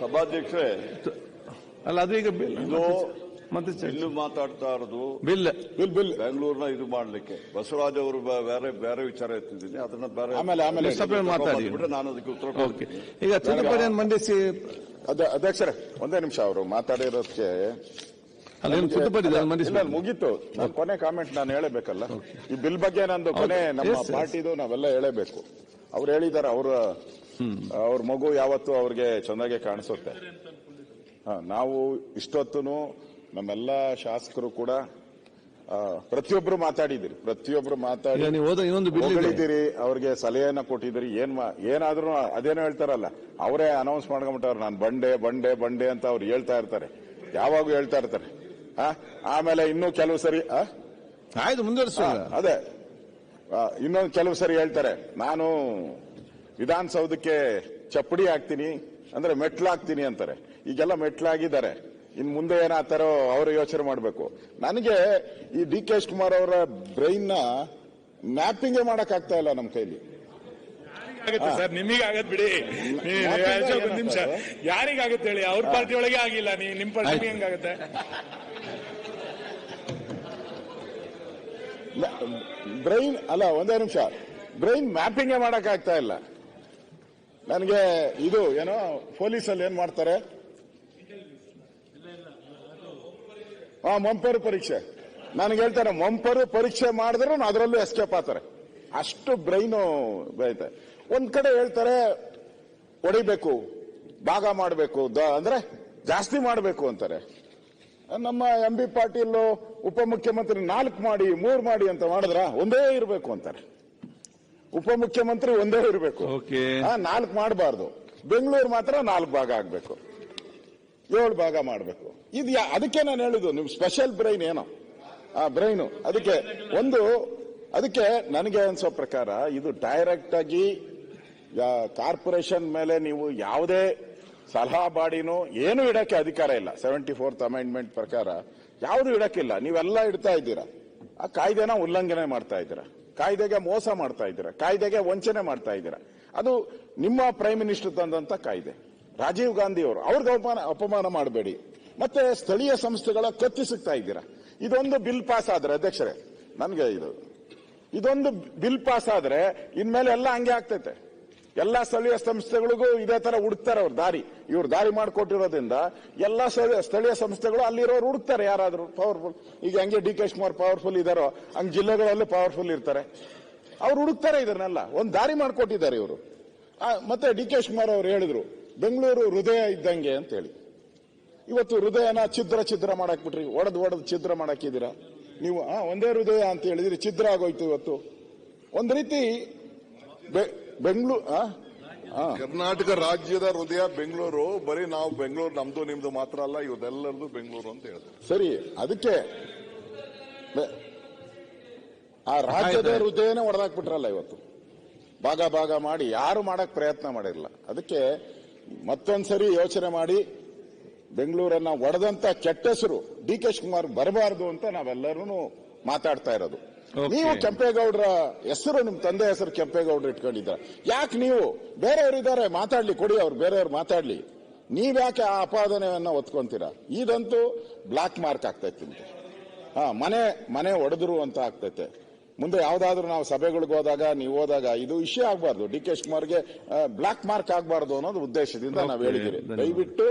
ಸಭಾಧ್ಯಕ್ಷರೇ ಅಲ್ಲ ಅದು ಈಗ ಬಿಲ್. ಇದು ಮತ್ತೆ ಚರ್ಚೆ. ಇನ್ನು ಮಾತಾಡ್ತಾ ಇರೋದು ಬಿಲ್. Bill bill. ಬೆಂಗಳೂರಿನ ಇದು ಮಾಡ್ಲಿಕ್ಕೆ. ಬಸವರಾಜ್ ಅವರು ಬೇರೆ ಬೇರೆ ವಿಚಾರ ಎತ್ತಿದ್ದೀನಿ. ಅದನ್ನ ಬೇರೆ ಆಮೇಲೆ ಆಮೇಲೆ ಸಭೆ ಮಾತಾಡಿ? ನಾನು ಅದಕ್ಕೆ ಉತ್ತರ ಓಕೆ. ಈಗ ತಿದ್ದುಪಡಿಯನ್ನು ಮಂಡಿಸಿ ಅದ- ಅಧ್ಯಕ್ಷರೇ ಒಂದೇ ನಿಮಿಷ ಅವರು ಮಾತಾಡಿರೋದಕ್ಕೆ ಮುಗೀತು. ನಾನು ಕೊನೆ ಕಾಮೆಂಟ್ ನಾನು ಹೇಳಬೇಕಲ್ಲ? ಈ ಬಿಲ್ ಬಗ್ಗೆ ನಂದು ಕೊನೆ ನಮ್ಮ. ಪಾರ್ಟಿದು ನಾವೆಲ್ಲ ಹೇಳಬೇಕು. ಅವ್ರು ಹೇಳಿದಾರೆ ಅವ್ರ ಅವ್ರ ಮಗು ಯಾವತ್ತು ಅವ್ರಿಗೆ ಚೆನ್ನಾಗೆ ಕಾಣಿಸುತ್ತೆ. ಹಾ, ನಾವು ಇಷ್ಟೊತ್ತು ನಮ್ಮೆಲ್ಲ ಶಾಸಕರು ಕೂಡ ಪ್ರತಿಯೊಬ್ರು ಮಾತಾಡಿದಿರಿ ಪ್ರತಿಯೊಬ್ರು ಮಾತಾಡಿ ಈಗ ನೀವು ಇನ್ನೊಂದು ಬಿಲ್ ಇದೆ. ಹೊಗಳಿದ್ದೀರಿ ಅವ್ರಿಗೆ ಸಲಹೆಯನ್ನ ಕೊಟ್ಟಿದ್ರಿ ಏನ್ ಏನಾದ್ರೂ ಅದೇನೋ ಹೇಳ್ತಾರಲ್ಲ ಅವರೇ ಅನೌನ್ಸ್ ಮಾಡ್ಕೊಂಬಿಟ್ಟವ್ರು. ನಾನು ಬಂಡೆ ಬಂಡೆ ಬಂಡೆ ಅಂತ ಅವ್ರು ಹೇಳ್ತಾ ಇರ್ತಾರೆ. ಯಾವಾಗೂ ಹೇಳ್ತಾ ಇರ್ತಾರೆ? ಆಮೇಲೆ ಇನ್ನೂ ಕೆಲವು ಸರಿ ಆ? ಆಯ್ತು ಮುಂದುವರಿಸ ಅದೇ. ಆ, ಇನ್ನೊಂದು ಕೆಲವು ಸರಿ ಹೇಳ್ತಾರೆ ನಾನು ವಿಧಾನಸೌಧಕ್ಕೆ ಚಪ್ಪಡಿ ಹಾಕ್ತೀನಿ ಅಂದ್ರೆ ಮೆಟ್ಲಾಗ್ತೀನಿ ಅಂತಾರೆ. ಈಗೆಲ್ಲ ಮೆಟ್ಲಾಗಿದ್ದಾರೆ ಇನ್ ಮುಂದೆ ಏನಾಗ್ತಾರೋ ಅವರು ಯೋಚನೆ ಮಾಡಬೇಕು. ನನಗೆ ಈ ಡಿ ಕೆ ಶಿವಕುಮಾರ್ ಅವರ ಬ್ರೈನ್ನ ಮ್ಯಾಪಿಂಗ್ ಮಾಡಕ್ ಆಗ್ತಾ ಇಲ್ಲ ನಮ್ಮ ಕೈಲಿ. ಸರ್? ನಿಮಗೆ ಆಗತ್ ಬಿಡಿ ನಿಮಿಷ? ಯಾರಿಗಾಗುತ್ತೆ ಹೇಳಿ? ಅವ್ರ ಪಾರ್ಟಿ ಒಳಗೆ ಆಗಿಲ್ಲ. ನೀ ನಿಮ್ ಪಾರ್ಟಿ ಹೆಂಗಾಗುತ್ತೆ? ಬ್ರೈನ್, ಅಲ್ಲ, ಒಂದೇ ನಿಮಿಷ. ಬ್ರೈನ್ ಮ್ಯಾಪಿಂಗೇ ಮಾಡಕ್ ಆಗ್ತಾ ಇಲ್ಲ. ನನಗೆ ಇದು, ಏನೋ, ಪೊಲೀಸಲ್ಲಿ ಏನ್ ಮಾಡ್ತಾರೆ? ಹಾ ಮಂಪರು ಪರೀಕ್ಷೆ. ನನಗೆ ಹೇಳ್ತಾರೆ, ಮಂಪರು ಪರೀಕ್ಷೆ ಮಾಡಿದ್ರು ಅದರಲ್ಲೂ ಎಸ್ಕೇಪ್ ಆತಾರೆ ಅಷ್ಟು ಬ್ರೈನು ಬೆಳೀತೆ ಒಂದ್ ಕಡೆ ಹೇಳ್ತಾರೆ, ಹೊಡಿಬೇಕು, ಭಾಗ ಮಾಡಬೇಕು ಅಂದ್ರೆ ಜಾಸ್ತಿ ಮಾಡಬೇಕು ಅಂತಾರೆ. ನಮ್ಮ ಎಂ ಬಿ ಪಾಟೀಲ್ ಉಪಮುಖ್ಯಮಂತ್ರಿ ನಾಲ್ಕು ಮಾಡಿ ಮೂರ್ ಮಾಡಿ ಅಂತ ಮಾಡಿದ್ರ ಒಂದೇ ಇರಬೇಕು ಅಂತಾರೆ. ಉಪಮುಖ್ಯಮಂತ್ರಿ ಒಂದೇ ಇರಬೇಕು. ನಾಲ್ಕು ಮಾಡಬಾರ್ದು. ಬೆಂಗಳೂರು ಮಾತ್ರ ನಾಲ್ಕು ಭಾಗ ಆಗ್ಬೇಕು. ಏಳು ಭಾಗ ಮಾಡಬೇಕು. ಇದು ಅದಕ್ಕೆ ನಾನು ಹೇಳುದು ನಿಮ್ ಸ್ಪೆಷಲ್ ಬ್ರೈನ್ ಏನೋ. ಆ ಬ್ರೈನು ಅದಕ್ಕೆ ಒಂದು ಅದಕ್ಕೆ ನನಗೆ ಅನ್ಸೋ ಪ್ರಕಾರ ಇದು ಡೈರೆಕ್ಟ್ ಆಗಿ ಕಾರ್ಪೊರೇಷನ್ ಮೇಲೆ ನೀವು ಯಾವುದೇ ಸಲಹಾ ಬಾಡಿನೂ ಏನು ಇಡಕ್ಕೆ ಅಧಿಕಾರ ಇಲ್ಲ. ಸೆವೆಂಟಿ ಫೋರ್ತ್ ಅಮೆಂಡ್ಮೆಂಟ್ ಪ್ರಕಾರ ಯಾವುದು ಇಡಕ್ಕಿಲ್ಲ. ನೀವೆಲ್ಲ ಇಡ್ತಾ ಇದ್ದೀರಾ. ಆ ಕಾಯ್ದೆನ ಉಲ್ಲಂಘನೆ ಮಾಡ್ತಾ ಇದ್ದೀರಾ. ಕಾಯ್ದೆಗೆ ಮೋಸ ಮಾಡ್ತಾ ಇದ್ದೀರಾ. ಕಾಯ್ದೆಗೆ ವಂಚನೆ ಮಾಡ್ತಾ ಇದ್ದೀರಾ. ಅದು ನಿಮ್ಮ ಪ್ರೈಮ್ ಮಿನಿಸ್ಟರ್ ತಂದಂತ ಕಾಯ್ದೆ. ರಾಜೀವ್ ಗಾಂಧಿ ಅವರು ಅವ್ರಿಗೆ ಅಪಮಾನ ಅಪಮಾನ ಮಾಡಬೇಡಿ. ಮತ್ತೆ ಸ್ಥಳೀಯ ಸಂಸ್ಥೆಗಳ ಕತ್ತಿಸುತ್ತಾ ಇದ್ದೀರಾ. ಇದೊಂದು ಬಿಲ್ ಪಾಸ್ ಆದ್ರೆ, ಅಧ್ಯಕ್ಷರೇ, ನನಗೆ ಇದು. ಇದೊಂದು ಬಿಲ್ ಪಾಸ್ ಆದ್ರೆ, ಇನ್ಮೇಲೆ ಎಲ್ಲ ಹಂಗೆ ಆಗ್ತೈತೆ. ಎಲ್ಲಾ ಸ್ಥಳೀಯ ಸಂಸ್ಥೆಗಳಿಗೂ ಇದೇ ತರ ಹುಡುಕ್ತಾರೆ ಅವ್ರು ದಾರಿ. ಇವ್ರು ದಾರಿ ಮಾಡಿಕೊಟ್ಟಿರೋದ್ರಿಂದ ಎಲ್ಲ ಸ್ಥಳೀಯ ಸಂಸ್ಥೆಗಳು ಅಲ್ಲಿರೋರು ಹುಡುಕ್ತಾರೆ ಯಾರಾದರೂ ಪವರ್ಫುಲ್ ಈಗ ಹಂಗೆ ಡಿ ಕೆ ಶಿವಕುಮಾರ್ ಪವರ್ಫುಲ್ ಇದಾರೋ, ಹಂಗೆ ಜಿಲ್ಲೆಗಳಲ್ಲಿ ಪವರ್ಫುಲ್ ಇರ್ತಾರೆ. ಅವ್ರು ಹುಡುಕ್ತಾರೆ ಇದನ್ನೆಲ್ಲ ಒಂದು ದಾರಿ ಮಾಡಿಕೊಟ್ಟಿದ್ದಾರೆ ಇವರು. ಮತ್ತೆ ಡಿ ಕೆ ಶಿವಕುಮಾರ್ ಅವರು ಹೇಳಿದ್ರು, ಬೆಂಗಳೂರು ಹೃದಯ ಇದ್ದಂಗೆ ಅಂತ ಹೇಳಿ ಇವತ್ತು ಹೃದಯನ ಛಿದ್ರ ಛಿದ್ರ ಮಾಡಾಕ್ಬಿಟ್ರಿ. ಒಡೆದು ಒಡೆದು ಛಿದ್ರ ಮಾಡಾಕಿದ್ದೀರಾ? ನೀವು ಒಂದೇ ಹೃದಯ ಅಂತ ಹೇಳಿದ್ರಿ, ಛಿದ್ರ ಆಗೋಯ್ತು ಇವತ್ತು. ಒಂದು ರೀತಿ ಬೆಂಗಳೂರು ಕರ್ನಾಟಕ ರಾಜ್ಯದ ಹೃದಯ ಬೆಂಗಳೂರು ಬರೀ ನಾವು ಬೆಂಗಳೂರು ನಮ್ದು ನಿಮ್ದು ಮಾತ್ರ ಅಲ್ಲ ಇವದೆಲ್ಲರದು ಬೆಂಗಳೂರು ಅಂತ ಹೇಳ್ತಾರೆ. ಸರಿ ಅದಕ್ಕೆ ಆ ರಾಜ್ಯದ ಹೃದಯನೇ ಹೊಡೆದಾಕ್ಬಿಟ್ರಲ್ಲ ಇವತ್ತು. ಭಾಗ ಭಾಗ ಮಾಡಿ ಯಾರು ಮಾಡಕ್ ಪ್ರಯತ್ನ ಮಾಡಿರಲ್ಲ ಅದಕ್ಕೆ ಮತ್ತೊಂದ್ಸರಿ ಯೋಚನೆ ಮಾಡಿ ಬೆಂಗಳೂರನ್ನ ಒಡೆದಂತ ಕೆಟ್ಟ ಹೆಸರು ಡಿ ಕೆ ಶಿವಕುಮಾರ್ ಬರಬಾರದು ಅಂತ ನಾವೆಲ್ಲರೂ ಮಾತಾಡ್ತಾ ಇರೋದು. ನೀವು ಕೆಂಪೇಗೌಡರ ಹೆಸರು ನಿಮ್ ತಂದೆ ಹೆಸರು ಕೆಂಪೇಗೌಡರು ಇಟ್ಕೊಂಡಿದ್ರ ಯಾಕೆ ನೀವು? ಬೇರೆಯವರು ಇದ್ದಾರೆ ಮಾತಾಡ್ಲಿ ಕೊಡಿ ಅವ್ರು ಬೇರೆಯವ್ರು ಮಾತಾಡ್ಲಿ. ನೀವ್ಯಾಕೆ ಆ ಅಪಾದನೆಯನ್ನ ಒತ್ಕೊಂತೀರಾ ಇದಂತೂ ಬ್ಲಾಕ್ ಮಾರ್ಕ್ ಆಗ್ತೈತಿ ನಿಮ್ಗೆ. ಹಾ ಮನೆ ಮನೆ ಒಡೆದ್ರು ಅಂತ ಆಗ್ತೈತೆ. ಮುಂದೆ ಯಾವ್ದಾದ್ರು ನಾವು ಸಭೆಗಳಿಗೆ ಹೋದಾಗ ನೀವು ಹೋದಾಗ ಇದು ವಿಷಯ ಆಗ್ಬಾರ್ದು. ಡಿ ಕೆ ಶಿವಕುಮಾರ್ಗೆ ಬ್ಲಾಕ್ ಮಾರ್ಕ್ ಆಗ್ಬಾರ್ದು ಅನ್ನೋದು ಉದ್ದೇಶದಿಂದ ನಾವು ಹೇಳಿದಿರಿ ಹೇಳಿದ್ದೀವಿ ದಯವಿಟ್ಟು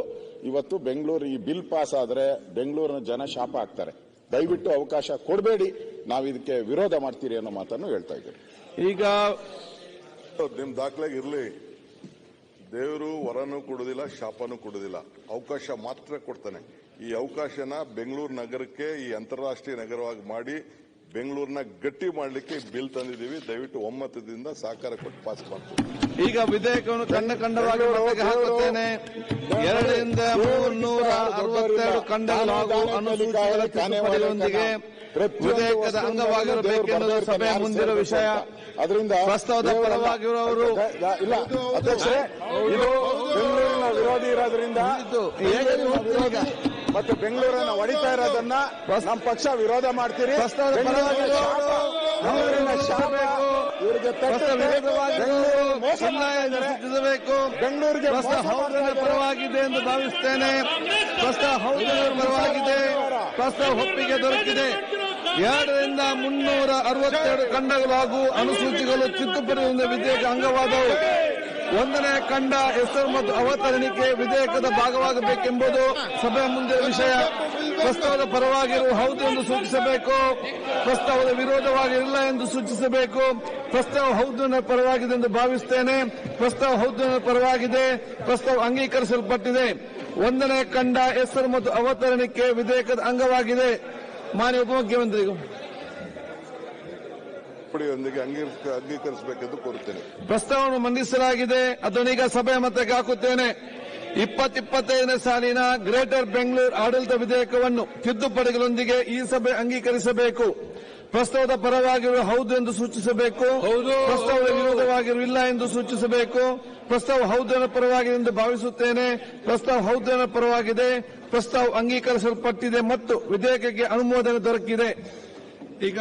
ಇವತ್ತು ಬೆಂಗಳೂರು ಈ ಬಿಲ್ ಪಾಸ್ ಆದ್ರೆ ಬೆಂಗಳೂರಿನ ಜನ ಶಾಪ ಆಗ್ತಾರೆ. ದಯವಿಟ್ಟು ಅವಕಾಶ ಕೊಡಬೇಡಿ. ನಾವು ಇದಕ್ಕೆ ವಿರೋಧ ಮಾಡ್ತೀರಿ ಅನ್ನೋ ಮಾತನ್ನು ಹೇಳ್ತಾ ಇದ್ದೀರಿ ಈಗ ನಿಮ್ ದಾಖಲೆಗೆ ಇರಲಿ. ದೇವರು ವರನೂ ಕೊಡುದಿಲ್ಲ ಶಾಪನೂ ಕೊಡುದಿಲ್ಲ. ಅವಕಾಶ ಮಾತ್ರ ಕೊಡ್ತಾನೆ. ಈ ಅವಕಾಶನ ಬೆಂಗಳೂರು ನಗರಕ್ಕೆ ಈ ಅಂತಾರಾಷ್ಟ್ರೀಯ ನಗರವಾಗಿ ಮಾಡಿ ಬೆಂಗಳೂರನ್ನ ಗಟ್ಟಿ ಮಾಡಲಿಕ್ಕೆ ಬಿಲ್ ತಂದಿದ್ದೀವಿ. ದಯವಿಟ್ಟು ಒಮ್ಮತದಿಂದ ಸಹಕಾರ ಕೊಟ್ಟು ಪಾಸ್ ಮಾಡ್ತೀವಿ ಈಗ ವಿಧೇಯಕವನ್ನು ಖಂಡ ಖಂಡವಾಗಿ ಮತಕ್ಕೆ ಹಾಕುತ್ತೇನೆ. ಎರಡರಿಂದ ಮೂರ್ನೂರ ಅರವತ್ತೆರಡು ಖಂಡಗಳು ಹಾಗೂ ಅನುಸೂಚಿಗಳ ವಿಧೇಯಕದ ಅಂಗವಾಗಿರಬೇಕೆನ್ನುವುದು ಸಭೆಯ ಮುಂದಿರುವ ವಿಷಯ. ಅದರಿಂದ ಪ್ರಸ್ತಾವದ ಪರವಾಗಿರುವವರು ಇಲ್ಲ. ಅಧ್ಯಕ್ಷರೇ ಇದು ಬೆಂಗಳೂರಿನ ವಿರೋಧಿ ಇರೋದ್ರಿಂದ ಮತ್ತು ಬೆಂಗಳೂರನ್ನ ಹೊಡಿತಾ ಇರೋದನ್ನ ನಮ್ಮ ಪಕ್ಷ ವಿರೋಧ ಮಾಡ್ತೀರಿ. ಇವರಿಗೆ ಬೆಂಗಳೂರಿಗೆ. ಪರವಾಗಿದೆ ಎಂದು ಭಾವಿಸುತ್ತೇನೆ ಪ್ರಸ್ತ ಹೌದರ ಪರವಾಗಿದೆ. ಪ್ರಸ್ತಾವ ಒಪ್ಪಿಗೆ ದೊರಕಿದೆ. ಎರಡರಿಂದ ಮುನ್ನೂರ ಅರವತ್ತೆರಡು ಖಂಡಗಳು ಹಾಗೂ ಅನುಸೂಚಿಗಳು ತಿದ್ದುಪಡಿ ಹೊಂದಿದ ವಿಧೇಯಕ ಅಂಗವಾದವು. ಒಂದನೇ ಖಂಡ ಹೆಸರು ಮತ್ತು ಅವತರಣಿಕೆ ವಿಧೇಯಕದ ಭಾಗವಾಗಬೇಕೆಂಬುದು ಸಭೆ ಮುಂದಿನ ವಿಷಯ. ಪ್ರಸ್ತಾವದ ಪರವಾಗಿರುವ ಹೌದು ಎಂದು ಸೂಚಿಸಬೇಕು. ಪ್ರಸ್ತಾವದ ವಿರೋಧವಾಗಿರಲಿಲ್ಲ ಎಂದು ಸೂಚಿಸಬೇಕು. ಪ್ರಸ್ತಾವ ಹೌದು ಪರವಾಗಿದೆ ಎಂದು ಭಾವಿಸುತ್ತೇನೆ ಪ್ರಸ್ತಾವ ಹೌದು ಪರವಾಗಿದೆ. ಪ್ರಸ್ತಾವ ಅಂಗೀಕರಿಸಲ್ಪಟ್ಟಿದೆ. ಒಂದನೇ ಖಂಡ ಹೆಸರು ಮತ್ತು ಅವತರಣಿಕೆ ವಿಧೇಯಕದ ಅಂಗವಾಗಿದೆ. ಮಾನ್ಯ ಉಪಮುಖ್ಯಮಂತ್ರಿಗಳು. ಪಡಿಯೊಂದಿಗೆ ಅಂಗೀಕರಿಸ- ಅಂಗೀಕರಿಸಬೇಕೆಂದು ಕೋರುತ್ತೇನೆ. ಪ್ರಸ್ತಾವವನ್ನು ಮಂಡಿಸಲಾಗಿದೆ. ಅದನ್ನೀಗ ಸಭೆ ಮತಕ್ಕೆ ಹಾಕುತ್ತೇನೆ. ಇಪ್ಪತ್ತಿಪ್ಪತ್ತೈದನೇ ಸಾಲಿನ ಗ್ರೇಟರ್ ಬೆಂಗಳೂರು ಆಡಳಿತ ವಿಧೇಯಕವನ್ನು ತಿದ್ದುಪಡಿಗಳೊಂದಿಗೆ ಈ ಸಭೆ ಅಂಗೀಕರಿಸಬೇಕು. ಪ್ರಸ್ತಾವದ ಪರವಾಗಿರುವ ಹೌದು ಎಂದು ಸೂಚಿಸಬೇಕು. ಪ್ರಸ್ತಾವದ ವಿರೋಧವಾಗಿರುವ ಇಲ್ಲ ಎಂದು ಸೂಚಿಸಬೇಕು. ಪ್ರಸ್ತಾವ ಹೌದನ ಪರವಾಗಿದೆ ಎಂದು ಭಾವಿಸುತ್ತೇನೆ. ಪ್ರಸ್ತಾವ ಹೌದನ ಪರವಾಗಿದೆ. ಪ್ರಸ್ತಾವ ಅಂಗೀಕರಿಸಲ್ಪಟ್ಟಿದೆ ಮತ್ತು ವಿಧೇಯಕಕ್ಕೆ ಅನುಮೋದನೆ ದೊರಕಿದೆ. ಈಗ